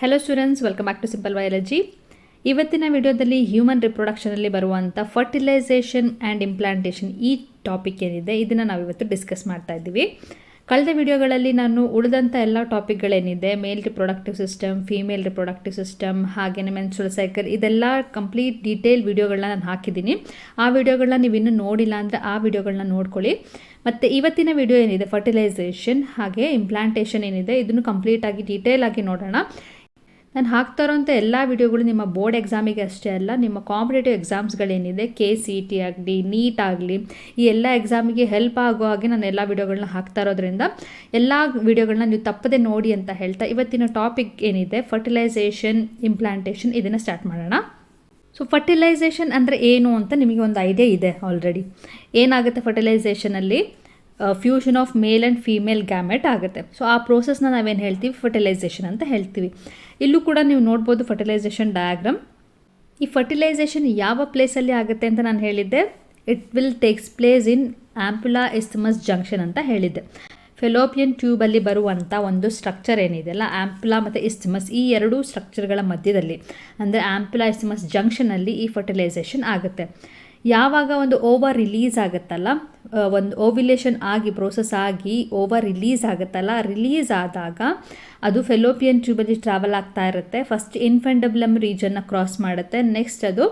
Hello students welcome back to simple biology ಇವತ್ತಿನ ವಿಡಿಯೋದಲ್ಲಿ human ರಿಪ್ರೊಡಕ್ಷನಲ್ಲಿ ಬರುವಂಥ ಫರ್ಟಿಲೈಸೇಷನ್ ಆ್ಯಂಡ್ ಇಂಪ್ಲಾಂಟೇಷನ್ ಈ ಟಾಪಿಕ್ ಏನಿದೆ, ಇದನ್ನು ನಾವಿವತ್ತು ಡಿಸ್ಕಸ್ ಮಾಡ್ತಾ ಇದ್ದೀವಿ. ಕಳೆದ ವಿಡಿಯೋಗಳಲ್ಲಿ ನಾನು ಉಳಿದಂಥ ಎಲ್ಲ ಟಾಪಿಕ್ಗಳೇನಿದೆ male reproductive system female reproductive system ಹಾಗೆಯೇ ಮೆನ್ಸುರಲ್ ಸೈಕಲ್ ಇದೆಲ್ಲ ಕಂಪ್ಲೀಟ್ ಡೀಟೇಲ್ ವಿಡಿಯೋಗಳನ್ನ ನಾನು ಹಾಕಿದ್ದೀನಿ. ಆ ವಿಡಿಯೋಗಳನ್ನ ನೀವು ಇನ್ನೂ ನೋಡಿಲ್ಲ ಅಂದರೆ ಆ ವಿಡಿಯೋಗಳನ್ನ ನೋಡ್ಕೊಳ್ಳಿ. ಮತ್ತು ಇವತ್ತಿನ ವಿಡಿಯೋ ಏನಿದೆ ಫರ್ಟಿಲೈಸೇಷನ್ ಹಾಗೆ ಇಂಪ್ಲಾಂಟೇಷನ್ ಏನಿದೆ, ಇದನ್ನು ಕಂಪ್ಲೀಟಾಗಿ ಡೀಟೇಲ್ ಆಗಿ ನೋಡೋಣ. ನಾನು ಹಾಕ್ತಾ ಇರೋಂಥ ಎಲ್ಲ ವಿಡಿಯೋಗಳು ನಿಮ್ಮ ಬೋರ್ಡ್ ಎಕ್ಸಾಮಿಗೆ ಅಷ್ಟೇ ಅಲ್ಲ, ನಿಮ್ಮ ಕಾಂಪಿಟೇಟಿವ್ ಎಕ್ಸಾಮ್ಸ್ಗಳೇನಿದೆ ಕೆ ಸಿ ಟಿ ಆಗಲಿ ನೀಟ್ ಆಗಲಿ, ಈ ಎಲ್ಲ ಎಕ್ಸಾಮಿಗೆ ಹೆಲ್ಪ್ ಆಗೋ ಹಾಗೆ ನಾನು ಎಲ್ಲ ವಿಡಿಯೋಗಳನ್ನ ಹಾಕ್ತಾ ಇರೋದ್ರಿಂದ ಎಲ್ಲ ವಿಡಿಯೋಗಳನ್ನ ನೀವು ತಪ್ಪದೆ ನೋಡಿ ಅಂತ ಹೇಳ್ತಾ ಇವತ್ತಿನ ಟಾಪಿಕ್ ಏನಿದೆ? ಫರ್ಟಿಲೈಸೇಷನ್ ಇಂಪ್ಲಾಂಟೇಷನ್ ಇದನ್ನು ಸ್ಟಾರ್ಟ್ ಮಾಡೋಣ. ಸೊ ಫರ್ಟಿಲೈಸೇಷನ್ ಅಂದರೆ ಏನು ಅಂತ ನಿಮಗೆ ಒಂದು ಐಡಿಯಾ ಇದೆ ಆಲ್ರೆಡಿ ಏನಾಗುತ್ತೆ ಫರ್ಟಿಲೈಸೇಷನಲ್ಲಿ fusion of male and female gamete ಆಗುತ್ತೆ. ಸೊ ಆ ಪ್ರೋಸೆಸ್ನ ನಾವೇನು ಹೇಳ್ತೀವಿ? ಫರ್ಟಿಲೈಸೇಷನ್ ಅಂತ ಹೇಳ್ತೀವಿ. ಇಲ್ಲೂ ಕೂಡ ನೀವು ನೋಡ್ಬೋದು ಫರ್ಟಿಲೈಸೇಷನ್ ಡಯಾಗ್ರಾಮ್ ಈ ಫರ್ಟಿಲೈಸೇಷನ್ ಯಾವ ಪ್ಲೇಸಲ್ಲಿ ಆಗುತ್ತೆ ಅಂತ ನಾನು ಹೇಳಿದ್ದೆ. It will takes place in ampulla isthmus junction ಅಂತ ಹೇಳಿದ್ದೆ. ಫೆಲೋಪಿಯನ್ ಟ್ಯೂಬಲ್ಲಿ ಬರುವಂಥ ಒಂದು ಸ್ಟ್ರಕ್ಚರ್ ಏನಿದೆಯಲ್ಲ ಆ್ಯಂಪುಲಾ ಮತ್ತು ಇಸ್ತಿಮಸ್ ಈ ಎರಡೂ ಸ್ಟ್ರಕ್ಚರ್ಗಳ ಮಧ್ಯದಲ್ಲಿ. ಅಂದರೆ ಆ್ಯಂಪುಲಾ ಇಸ್ತಿಮಸ್ ಜಂಕ್ಷನಲ್ಲಿ ಈ ಫರ್ಟಿಲೈಸೇಷನ್ ಆಗುತ್ತೆ. ಯಾವಾಗ ಒಂದು ಓವರ್ ರಿಲೀಸ್ ಆಗುತ್ತಲ್ಲ ಒಂದು ಓವಿಲೇಷನ್ ಆಗಿ, ಪ್ರೋಸೆಸ್ ಆಗಿ ಓವರ್ ರಿಲೀಸ್ ಆಗುತ್ತಲ್ಲ, ರಿಲೀಸ್ ಆದಾಗ ಅದು ಫೆಲೋಪಿಯನ್ ಟ್ಯೂಬಲ್ಲಿ ಟ್ರಾವೆಲ್ ಆಗ್ತಾ ಇರುತ್ತೆ. ಫಸ್ಟ್ ಇನ್ಫೆಂಡಬ್ಲಮ್ ರೀಜನ್ನ ಕ್ರಾಸ್ ಮಾಡುತ್ತೆ. ನೆಕ್ಸ್ಟ್ ಅದು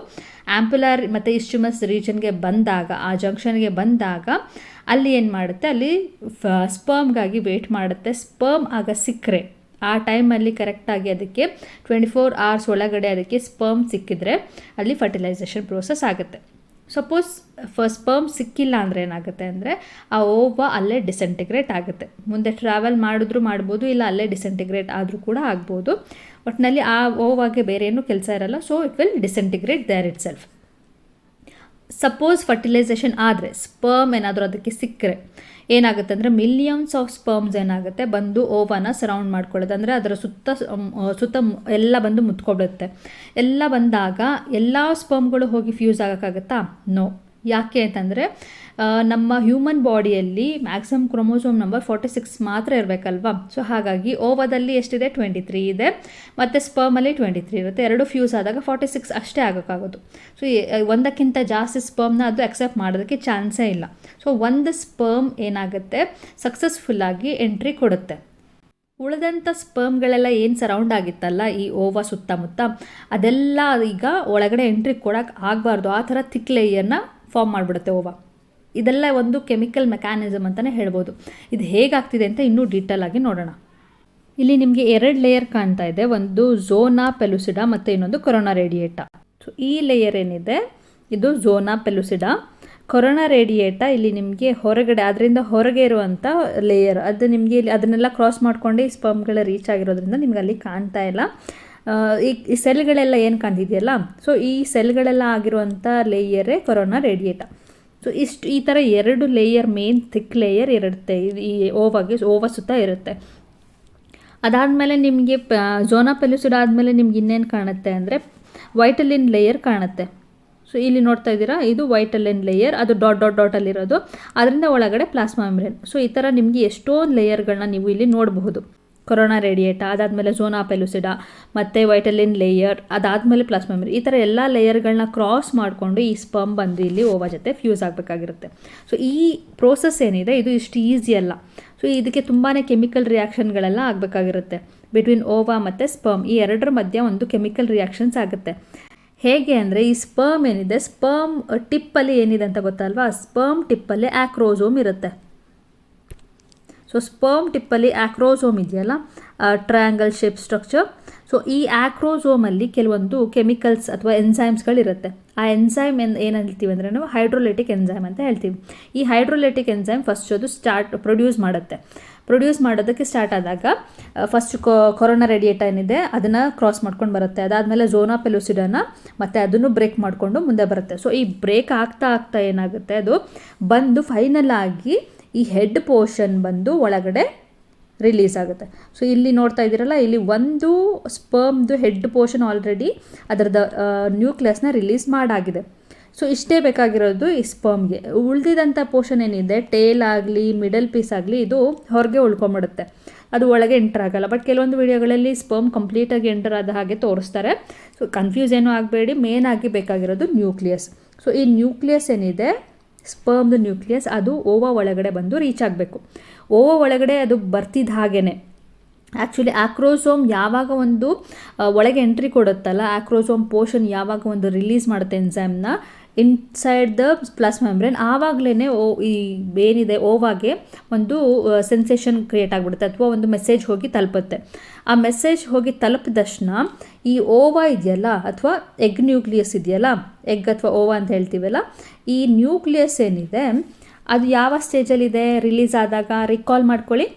ಆ್ಯಂಪುಲಾರ್ ಮತ್ತು ಇಸ್ಟ್ಯುಮಸ್ ರೀಜನ್ಗೆ ಬಂದಾಗ, ಆ ಜಂಕ್ಷನ್ಗೆ ಬಂದಾಗ ಅಲ್ಲಿ ಏನು ಮಾಡುತ್ತೆ, ಅಲ್ಲಿ ಸ್ಪರ್ಮ್ಗಾಗಿ ವೇಟ್ ಮಾಡುತ್ತೆ. ಸ್ಪರ್ಮ್ ಆಗ ಸಿಕ್ಕರೆ, ಆ ಟೈಮಲ್ಲಿ ಕರೆಕ್ಟಾಗಿ ಅದಕ್ಕೆ ಟ್ವೆಂಟಿ ಫೋರ್ ಅವರ್ಸ್ ಒಳಗಡೆ ಅದಕ್ಕೆ ಸ್ಪರ್ಮ್ ಸಿಕ್ಕಿದ್ರೆ ಅಲ್ಲಿ ಫರ್ಟಿಲೈಸೇಷನ್ ಪ್ರೋಸೆಸ್ ಆಗುತ್ತೆ. ಸಪೋಸ್ ಫಸ್ಟ್ ಸ್ಪರ್ಮ್ ಸಿಕ್ಕಿಲ್ಲ ಅಂದರೆ ಏನಾಗುತ್ತೆ ಅಂದರೆ, ಆ ಓವ ಅಲ್ಲೇ ಡಿಸೆಂಟಿಗ್ರೇಟ್ ಆಗುತ್ತೆ. ಮುಂದೆ ಟ್ರಾವೆಲ್ ಮಾಡಿದ್ರು ಮಾಡ್ಬೋದು, ಇಲ್ಲ ಅಲ್ಲೇ ಡಿಸೆಂಟಿಗ್ರೇಟ್ ಆದರೂ ಕೂಡ ಆಗ್ಬೋದು. ಒಟ್ಟಿನಲ್ಲಿ ಆ ಓವಾಗೆ ಬೇರೆ ಏನೂ ಕೆಲಸ ಇರಲ್ಲ so it will disintegrate there itself suppose fertilization ಆದರೆ ಸ್ಪರ್ಮ್ ಏನಾದರೂ ಅದಕ್ಕೆ ಸಿಕ್ಕರೆ ಏನಾಗುತ್ತೆ ಅಂದರೆ ಮಿಲಿಯನ್ಸ್ ಆಫ್ ಸ್ಪರ್ಮ್ಸ್ ಏನಾಗುತ್ತೆ? ಬಂದು ಓವನ ಸರೌಂಡ್ ಮಾಡ್ಕೊಳ್ಳೋದು ಅಂದರೆ ಅದರ ಸುತ್ತ ಸುತ್ತ ಎಲ್ಲ ಬಂದು ಮುತ್ಕೊಬಿಡುತ್ತೆ. ಎಲ್ಲ ಬಂದಾಗ ಎಲ್ಲ ಸ್ಪರ್ಮ್ಗಳು ಹೋಗಿ ಫ್ಯೂಸ್ ಆಗೋಕ್ಕಾಗತ್ತಾ? ನೋ ಯಾಕೆ ಅಂತಂದರೆ ನಮ್ಮ ಹ್ಯೂಮನ್ ಬಾಡಿಯಲ್ಲಿ maximum chromosome number forty six ಮಾತ್ರ ಇರಬೇಕಲ್ವಾ? ಸೊ ಹಾಗಾಗಿ ಓವದಲ್ಲಿ ಎಷ್ಟಿದೆ? ಟ್ವೆಂಟಿ ತ್ರೀ ಇದೆ. ಮತ್ತು ಸ್ಪರ್ಮಲ್ಲಿ ಟ್ವೆಂಟಿ ತ್ರೀ ಇರುತ್ತೆ. ಎರಡು ಫ್ಯೂಸ್ ಆದಾಗ ಫಾರ್ಟಿ ಸಿಕ್ಸ್ ಅಷ್ಟೇ ಆಗೋಕ್ಕಾಗೋದು. ಸೊ ಒಂದಕ್ಕಿಂತ ಜಾಸ್ತಿ ಸ್ಪರ್ಮ್ನ ಅದು ಅಕ್ಸೆಪ್ಟ್ ಮಾಡೋದಕ್ಕೆ ಚಾನ್ಸೇ ಇಲ್ಲ. ಸೊ ಒಂದು ಸ್ಪರ್ಮ್ ಏನಾಗುತ್ತೆ? ಸಕ್ಸಸ್ಫುಲ್ಲಾಗಿ ಎಂಟ್ರಿ ಕೊಡುತ್ತೆ. ಉಳಿದಂಥ ಸ್ಪರ್ಮ್ಗಳೆಲ್ಲ ಏನು ಸರೌಂಡ್ ಆಗಿತ್ತಲ್ಲ? ಈ ಓವ ಸುತ್ತಮುತ್ತ ಅದೆಲ್ಲ ಈಗ ಒಳಗಡೆ ಎಂಟ್ರಿ ಕೊಡೋಕೆ ಆಗಬಾರ್ದು. ಆ ಥರ ಥಿಕ್ ಲೇಯರ್ನ ಫಾರ್ಮ್ ಮಾಡಿಬಿಡುತ್ತೆ ಓವ. ಇದೆಲ್ಲ ಒಂದು ಕೆಮಿಕಲ್ ಮೆಕ್ಯಾನಿಸಮ್ ಅಂತಲೇ ಹೇಳ್ಬೋದು. ಇದು ಹೇಗಾಗ್ತಿದೆ ಅಂತ ಇನ್ನೂ ಡೀಟೇಲ್ ಆಗಿ ನೋಡೋಣ. ಇಲ್ಲಿ ನಿಮಗೆ ಎರಡು ಲೇಯರ್ ಕಾಣ್ತಾ ಇದೆ. ಒಂದು ಝೋನಾ ಪೆಲುಸಿಡಾ ಮತ್ತು ಇನ್ನೊಂದು ಕೊರೋನಾ ರೇಡಿಯೇಟಾ ಸೊ ಈ ಲೇಯರ್ ಏನಿದೆ? ಇದು ಝೋನಾ ಪೆಲುಸಿಡಾ ಕೊರೋನಾ ರೇಡಿಯೇಟ ಇಲ್ಲಿ ನಿಮಗೆ ಹೊರಗಡೆ, ಅದರಿಂದ ಹೊರಗೆ ಇರುವಂಥ ಲೇಯರ್ ಅದು ನಿಮಗೆ ಇಲ್ಲಿ ಅದನ್ನೆಲ್ಲ ಕ್ರಾಸ್ ಮಾಡ್ಕೊಂಡು ಸ್ಪರ್ಮ್ಗಳ ರೀಚ್ ಆಗಿರೋದ್ರಿಂದ ನಿಮ್ಗೆ ಅಲ್ಲಿ ಕಾಣ್ತಾ ಇಲ್ಲ. ಈ ಸೆಲ್ಗಳೆಲ್ಲ ಏನು ಕಾಣ್ತಿದೆಯಲ್ಲ ಸೊ ಈ ಸೆಲ್ಗಳೆಲ್ಲ ಆಗಿರುವಂಥ ಲೇಯರೇ ಕೊರೋನಾ ರೇಡಿಯೇಟ ಸೊ ಇಷ್ಟು, ಈ ಥರ ಎರಡು ಲೇಯರ್ ಮೇನ್ ಥಿಕ್ ಲೇಯರ್ ಇರುತ್ತೆ. ಈ ಓವಾಗೆ, ಓವ ಸುತ್ತ ಇರುತ್ತೆ. ಅದಾದಮೇಲೆ ನಿಮಗೆ ಪ ಝೋನಾ ಪೆಲ್ಯೂಸಿಡ್ ಆದಮೇಲೆ ನಿಮ್ಗೆ ಇನ್ನೇನು ಕಾಣುತ್ತೆ ಅಂದರೆ ವೈಟಲಿನ್ ಲೇಯರ್ ಕಾಣುತ್ತೆ. ಸೊ ಇಲ್ಲಿ ನೋಡ್ತಾ ಇದ್ದೀರಾ? ಇದು ವೈಟಲಿನ್ ಲೇಯರ್ ಅದು ಡಾಟ್ ಡಾಟ್ ಡಾಟಲ್ಲಿರೋದು ಅದರಿಂದ ಒಳಗಡೆ ಪ್ಲಾಸ್ಮಾ ಮೆಮ್ರೇನ್ ಸೊ ಈ ಥರ ನಿಮಗೆ ಎಷ್ಟೋ ಲೇಯರ್ಗಳನ್ನ ನೀವು ಇಲ್ಲಿ ನೋಡಬಹುದು. ಕೊರೋನಾ ರೇಡಿಯೇಟ, ಅದಾದಮೇಲೆ ಝೋನಾ ಪೆಲುಸಿಡಾ ಮತ್ತು ವೈಟಲಿನ್ ಲೇಯರ್, ಅದಾದಮೇಲೆ ಪ್ಲಸ್ ಮೆಮರಿ, ಈ ಥರ ಎಲ್ಲ ಲೇಯರ್ಗಳನ್ನ ಕ್ರಾಸ್ ಮಾಡಿಕೊಂಡು ಈ ಸ್ಪರ್ಮ್ ಬಂದು ಇಲ್ಲಿ ಓವಾ ಜೊತೆ ಫ್ಯೂಸ್ ಆಗಬೇಕಾಗಿರುತ್ತೆ. ಸೊ, ಈ ಪ್ರೋಸೆಸ್ ಏನಿದೆ, ಇದು ಇಷ್ಟು ಈಸಿ ಅಲ್ಲ. ಸೊ, ಇದಕ್ಕೆ ತುಂಬಾ ಕೆಮಿಕಲ್ ರಿಯಾಕ್ಷನ್ಗಳೆಲ್ಲ ಆಗಬೇಕಾಗಿರುತ್ತೆ. ಬಿಟ್ವೀನ್ ಓವಾ ಮತ್ತು ಸ್ಪರ್ಮ್, ಈ ಎರಡರ ಮಧ್ಯೆ ಒಂದು ಕೆಮಿಕಲ್ ರಿಯಾಕ್ಷನ್ಸ್ ಆಗುತ್ತೆ. ಹೇಗೆ ಅಂದರೆ, ಈ ಸ್ಪರ್ಮ್ ಏನಿದೆ, ಸ್ಪರ್ಮ್ ಟಿಪ್ಪಲ್ಲಿ ಏನಿದೆ ಅಂತ ಗೊತ್ತಲ್ವಾ? ಸ್ಪರ್ಮ್ ಟಿಪ್ಪಲ್ಲಿ ಆ್ಯಕ್ರೋಸೋಮ್ ಇರುತ್ತೆ. ಸೊ ಸ್ಪರ್ಮ್ ಟಿಪ್ಪಲ್ಲಿ ಆ್ಯಕ್ರೋಸೋಮ್ ಇದೆಯಲ್ಲ? ಟ್ರಯಾಂಗಲ್ ಶೇಪ್ ಸ್ಟ್ರಕ್ಚರ್ ಸೊ ಈ ಆ್ಯಕ್ರೋಸೋಮಲ್ಲಿ ಕೆಲವೊಂದು ಕೆಮಿಕಲ್ಸ್ ಅಥವಾ ಎನ್ಸೈಮ್ಸ್ಗಳಿರುತ್ತೆ ಆ ಎನ್ಸೈಮ್ ಏನು ಏನು ಹೇಳ್ತೀವಿ ಅಂದರೆ ನಾವು ಹೈಡ್ರೋಲೆಟಿಕ್ ಎನ್ಸೈಮ್ ಅಂತ ಹೇಳ್ತೀವಿ. ಈ ಹೈಡ್ರೋಲೆಟಿಕ್ ಎನ್ಸೈಮ್ ಫಸ್ಟ್ ಅದು ಸ್ಟಾರ್ಟ್ ಪ್ರೊಡ್ಯೂಸ್ ಮಾಡುತ್ತೆ. ಪ್ರೊಡ್ಯೂಸ್ ಮಾಡೋದಕ್ಕೆ ಸ್ಟಾರ್ಟ್ ಆದಾಗ ಫಸ್ಟ್ ಕೊರೋನಾ ರೇಡಿಯೇಟ ಏನಿದೆ, ಅದನ್ನು ಕ್ರಾಸ್ ಮಾಡ್ಕೊಂಡು ಬರುತ್ತೆ. ಅದಾದಮೇಲೆ ಝೋನಾ ಪೆಲೋಸಿಡನ ಮತ್ತು ಅದನ್ನು ಬ್ರೇಕ್ ಮಾಡಿಕೊಂಡು ಮುಂದೆ ಬರುತ್ತೆ. ಸೊ ಈ ಬ್ರೇಕ್ ಆಗ್ತಾ ಆಗ್ತಾ ಏನಾಗುತ್ತೆ? ಅದು ಬಂದು ಫೈನಲ್ ಆಗಿ ಈ ಹೆಡ್ ಪೋರ್ಷನ್ ಬಂದು ಒಳಗಡೆ ರಿಲೀಸ್ ಆಗುತ್ತೆ. ಸೊ ಇಲ್ಲಿ ನೋಡ್ತಾ ಇದ್ದೀರಲ್ಲ, ಇಲ್ಲಿ ಒಂದು ಸ್ಪರ್ಮ್ದು ಹೆಡ್ ಪೋರ್ಷನ್ ಆಲ್ರೆಡಿ ಅದರದ್ದು ನ್ಯೂಕ್ಲಿಯಸ್ನ ರಿಲೀಸ್ ಮಾಡಾಗಿದೆ. ಸೊ ಇಷ್ಟೇ ಬೇಕಾಗಿರೋದು ಈ ಸ್ಪರ್ಮ್ಗೆ ಉಳಿದಿದಂಥ ಪೋರ್ಷನ್ ಏನಿದೆ ಟೇಲ್ ಆಗಲಿ ಮಿಡಲ್ ಪೀಸ್ ಆಗಲಿ, ಇದು ಹೊರಗೆ ಉಳ್ಕೊಂಬಿಡುತ್ತೆ. ಅದು ಒಳಗೆ ಎಂಟರ್ ಆಗಲ್ಲ. ಬಟ್ ಕೆಲವೊಂದು ವಿಡಿಯೋಗಳಲ್ಲಿ ಸ್ಪರ್ಮ್ ಕಂಪ್ಲೀಟಾಗಿ ಎಂಟರ್ ಆದ ಹಾಗೆ ತೋರಿಸ್ತಾರೆ. ಸೊ ಕನ್ಫ್ಯೂಸ್ ಏನೂ ಆಗಬೇಡಿ. ಮೇನ್ ಆಗಿ ಬೇಕಾಗಿರೋದು ನ್ಯೂಕ್ಲಿಯಸ್ ಸೊ ಈ ನ್ಯೂಕ್ಲಿಯಸ್ ಏನಿದೆ ಸ್ಪರ್ಮ್ದು ನ್ಯೂಕ್ಲಿಯಸ್ ಅದು ಓವಾ ಒಳಗಡೆ ಬಂದು ರೀಚ್ ಆಗಬೇಕು. ಓವಾ ಒಳಗಡೆ ಅದು ಬರ್ತಿದ್ದ ಹಾಗೇ ಆ್ಯಕ್ಚುಲಿ ಆಕ್ರೋಸೋಮ್ ಯಾವಾಗ ಒಂದು ಒಳಗೆ ಎಂಟ್ರಿ ಕೊಡುತ್ತಲ್ಲ ಆಕ್ರೋಸೋಮ್ ಪೋರ್ಷನ್ ಯಾವಾಗ ಒಂದು ರಿಲೀಸ್ ಮಾಡುತ್ತೆ ಎನ್ಸೈಮ್ನ ಇನ್ಸೈಡ್ ದ ಪ್ಲಸ್ ಮೆಂಬ್ರೇನ್ ಆವಾಗಲೇ ಓ, ಈ ಏನಿದೆ ಓವಾಗೆ ಒಂದು ಸೆನ್ಸೇಷನ್ ಕ್ರಿಯೇಟ್ ಆಗಿಬಿಡುತ್ತೆ, ಅಥವಾ ಒಂದು ಮೆಸೇಜ್ ಹೋಗಿ ತಲುಪುತ್ತೆ. ಆ ಮೆಸೇಜ್ ಹೋಗಿ ತಲುಪಿದ ತಕ್ಷಣ ಈ ಓವಾ ಇದೆಯಲ್ಲ, ಅಥವಾ ಎಗ್ ನ್ಯೂಕ್ಲಿಯಸ್ ಇದೆಯಲ್ಲ ಎಗ್ ಅಥವಾ ಓವಾ ಅಂತ ಹೇಳ್ತೀವಲ್ಲ, ಈ ನ್ಯೂಕ್ಲಿಯಸ್ ಏನಿದೆ, ಅದು ಯಾವ ಸ್ಟೇಜಲ್ಲಿದೆ ರಿಲೀಸ್ ಆದಾಗ ರಿಕಾಲ್ ಮಾಡ್ಕೊಳ್ಳಿ.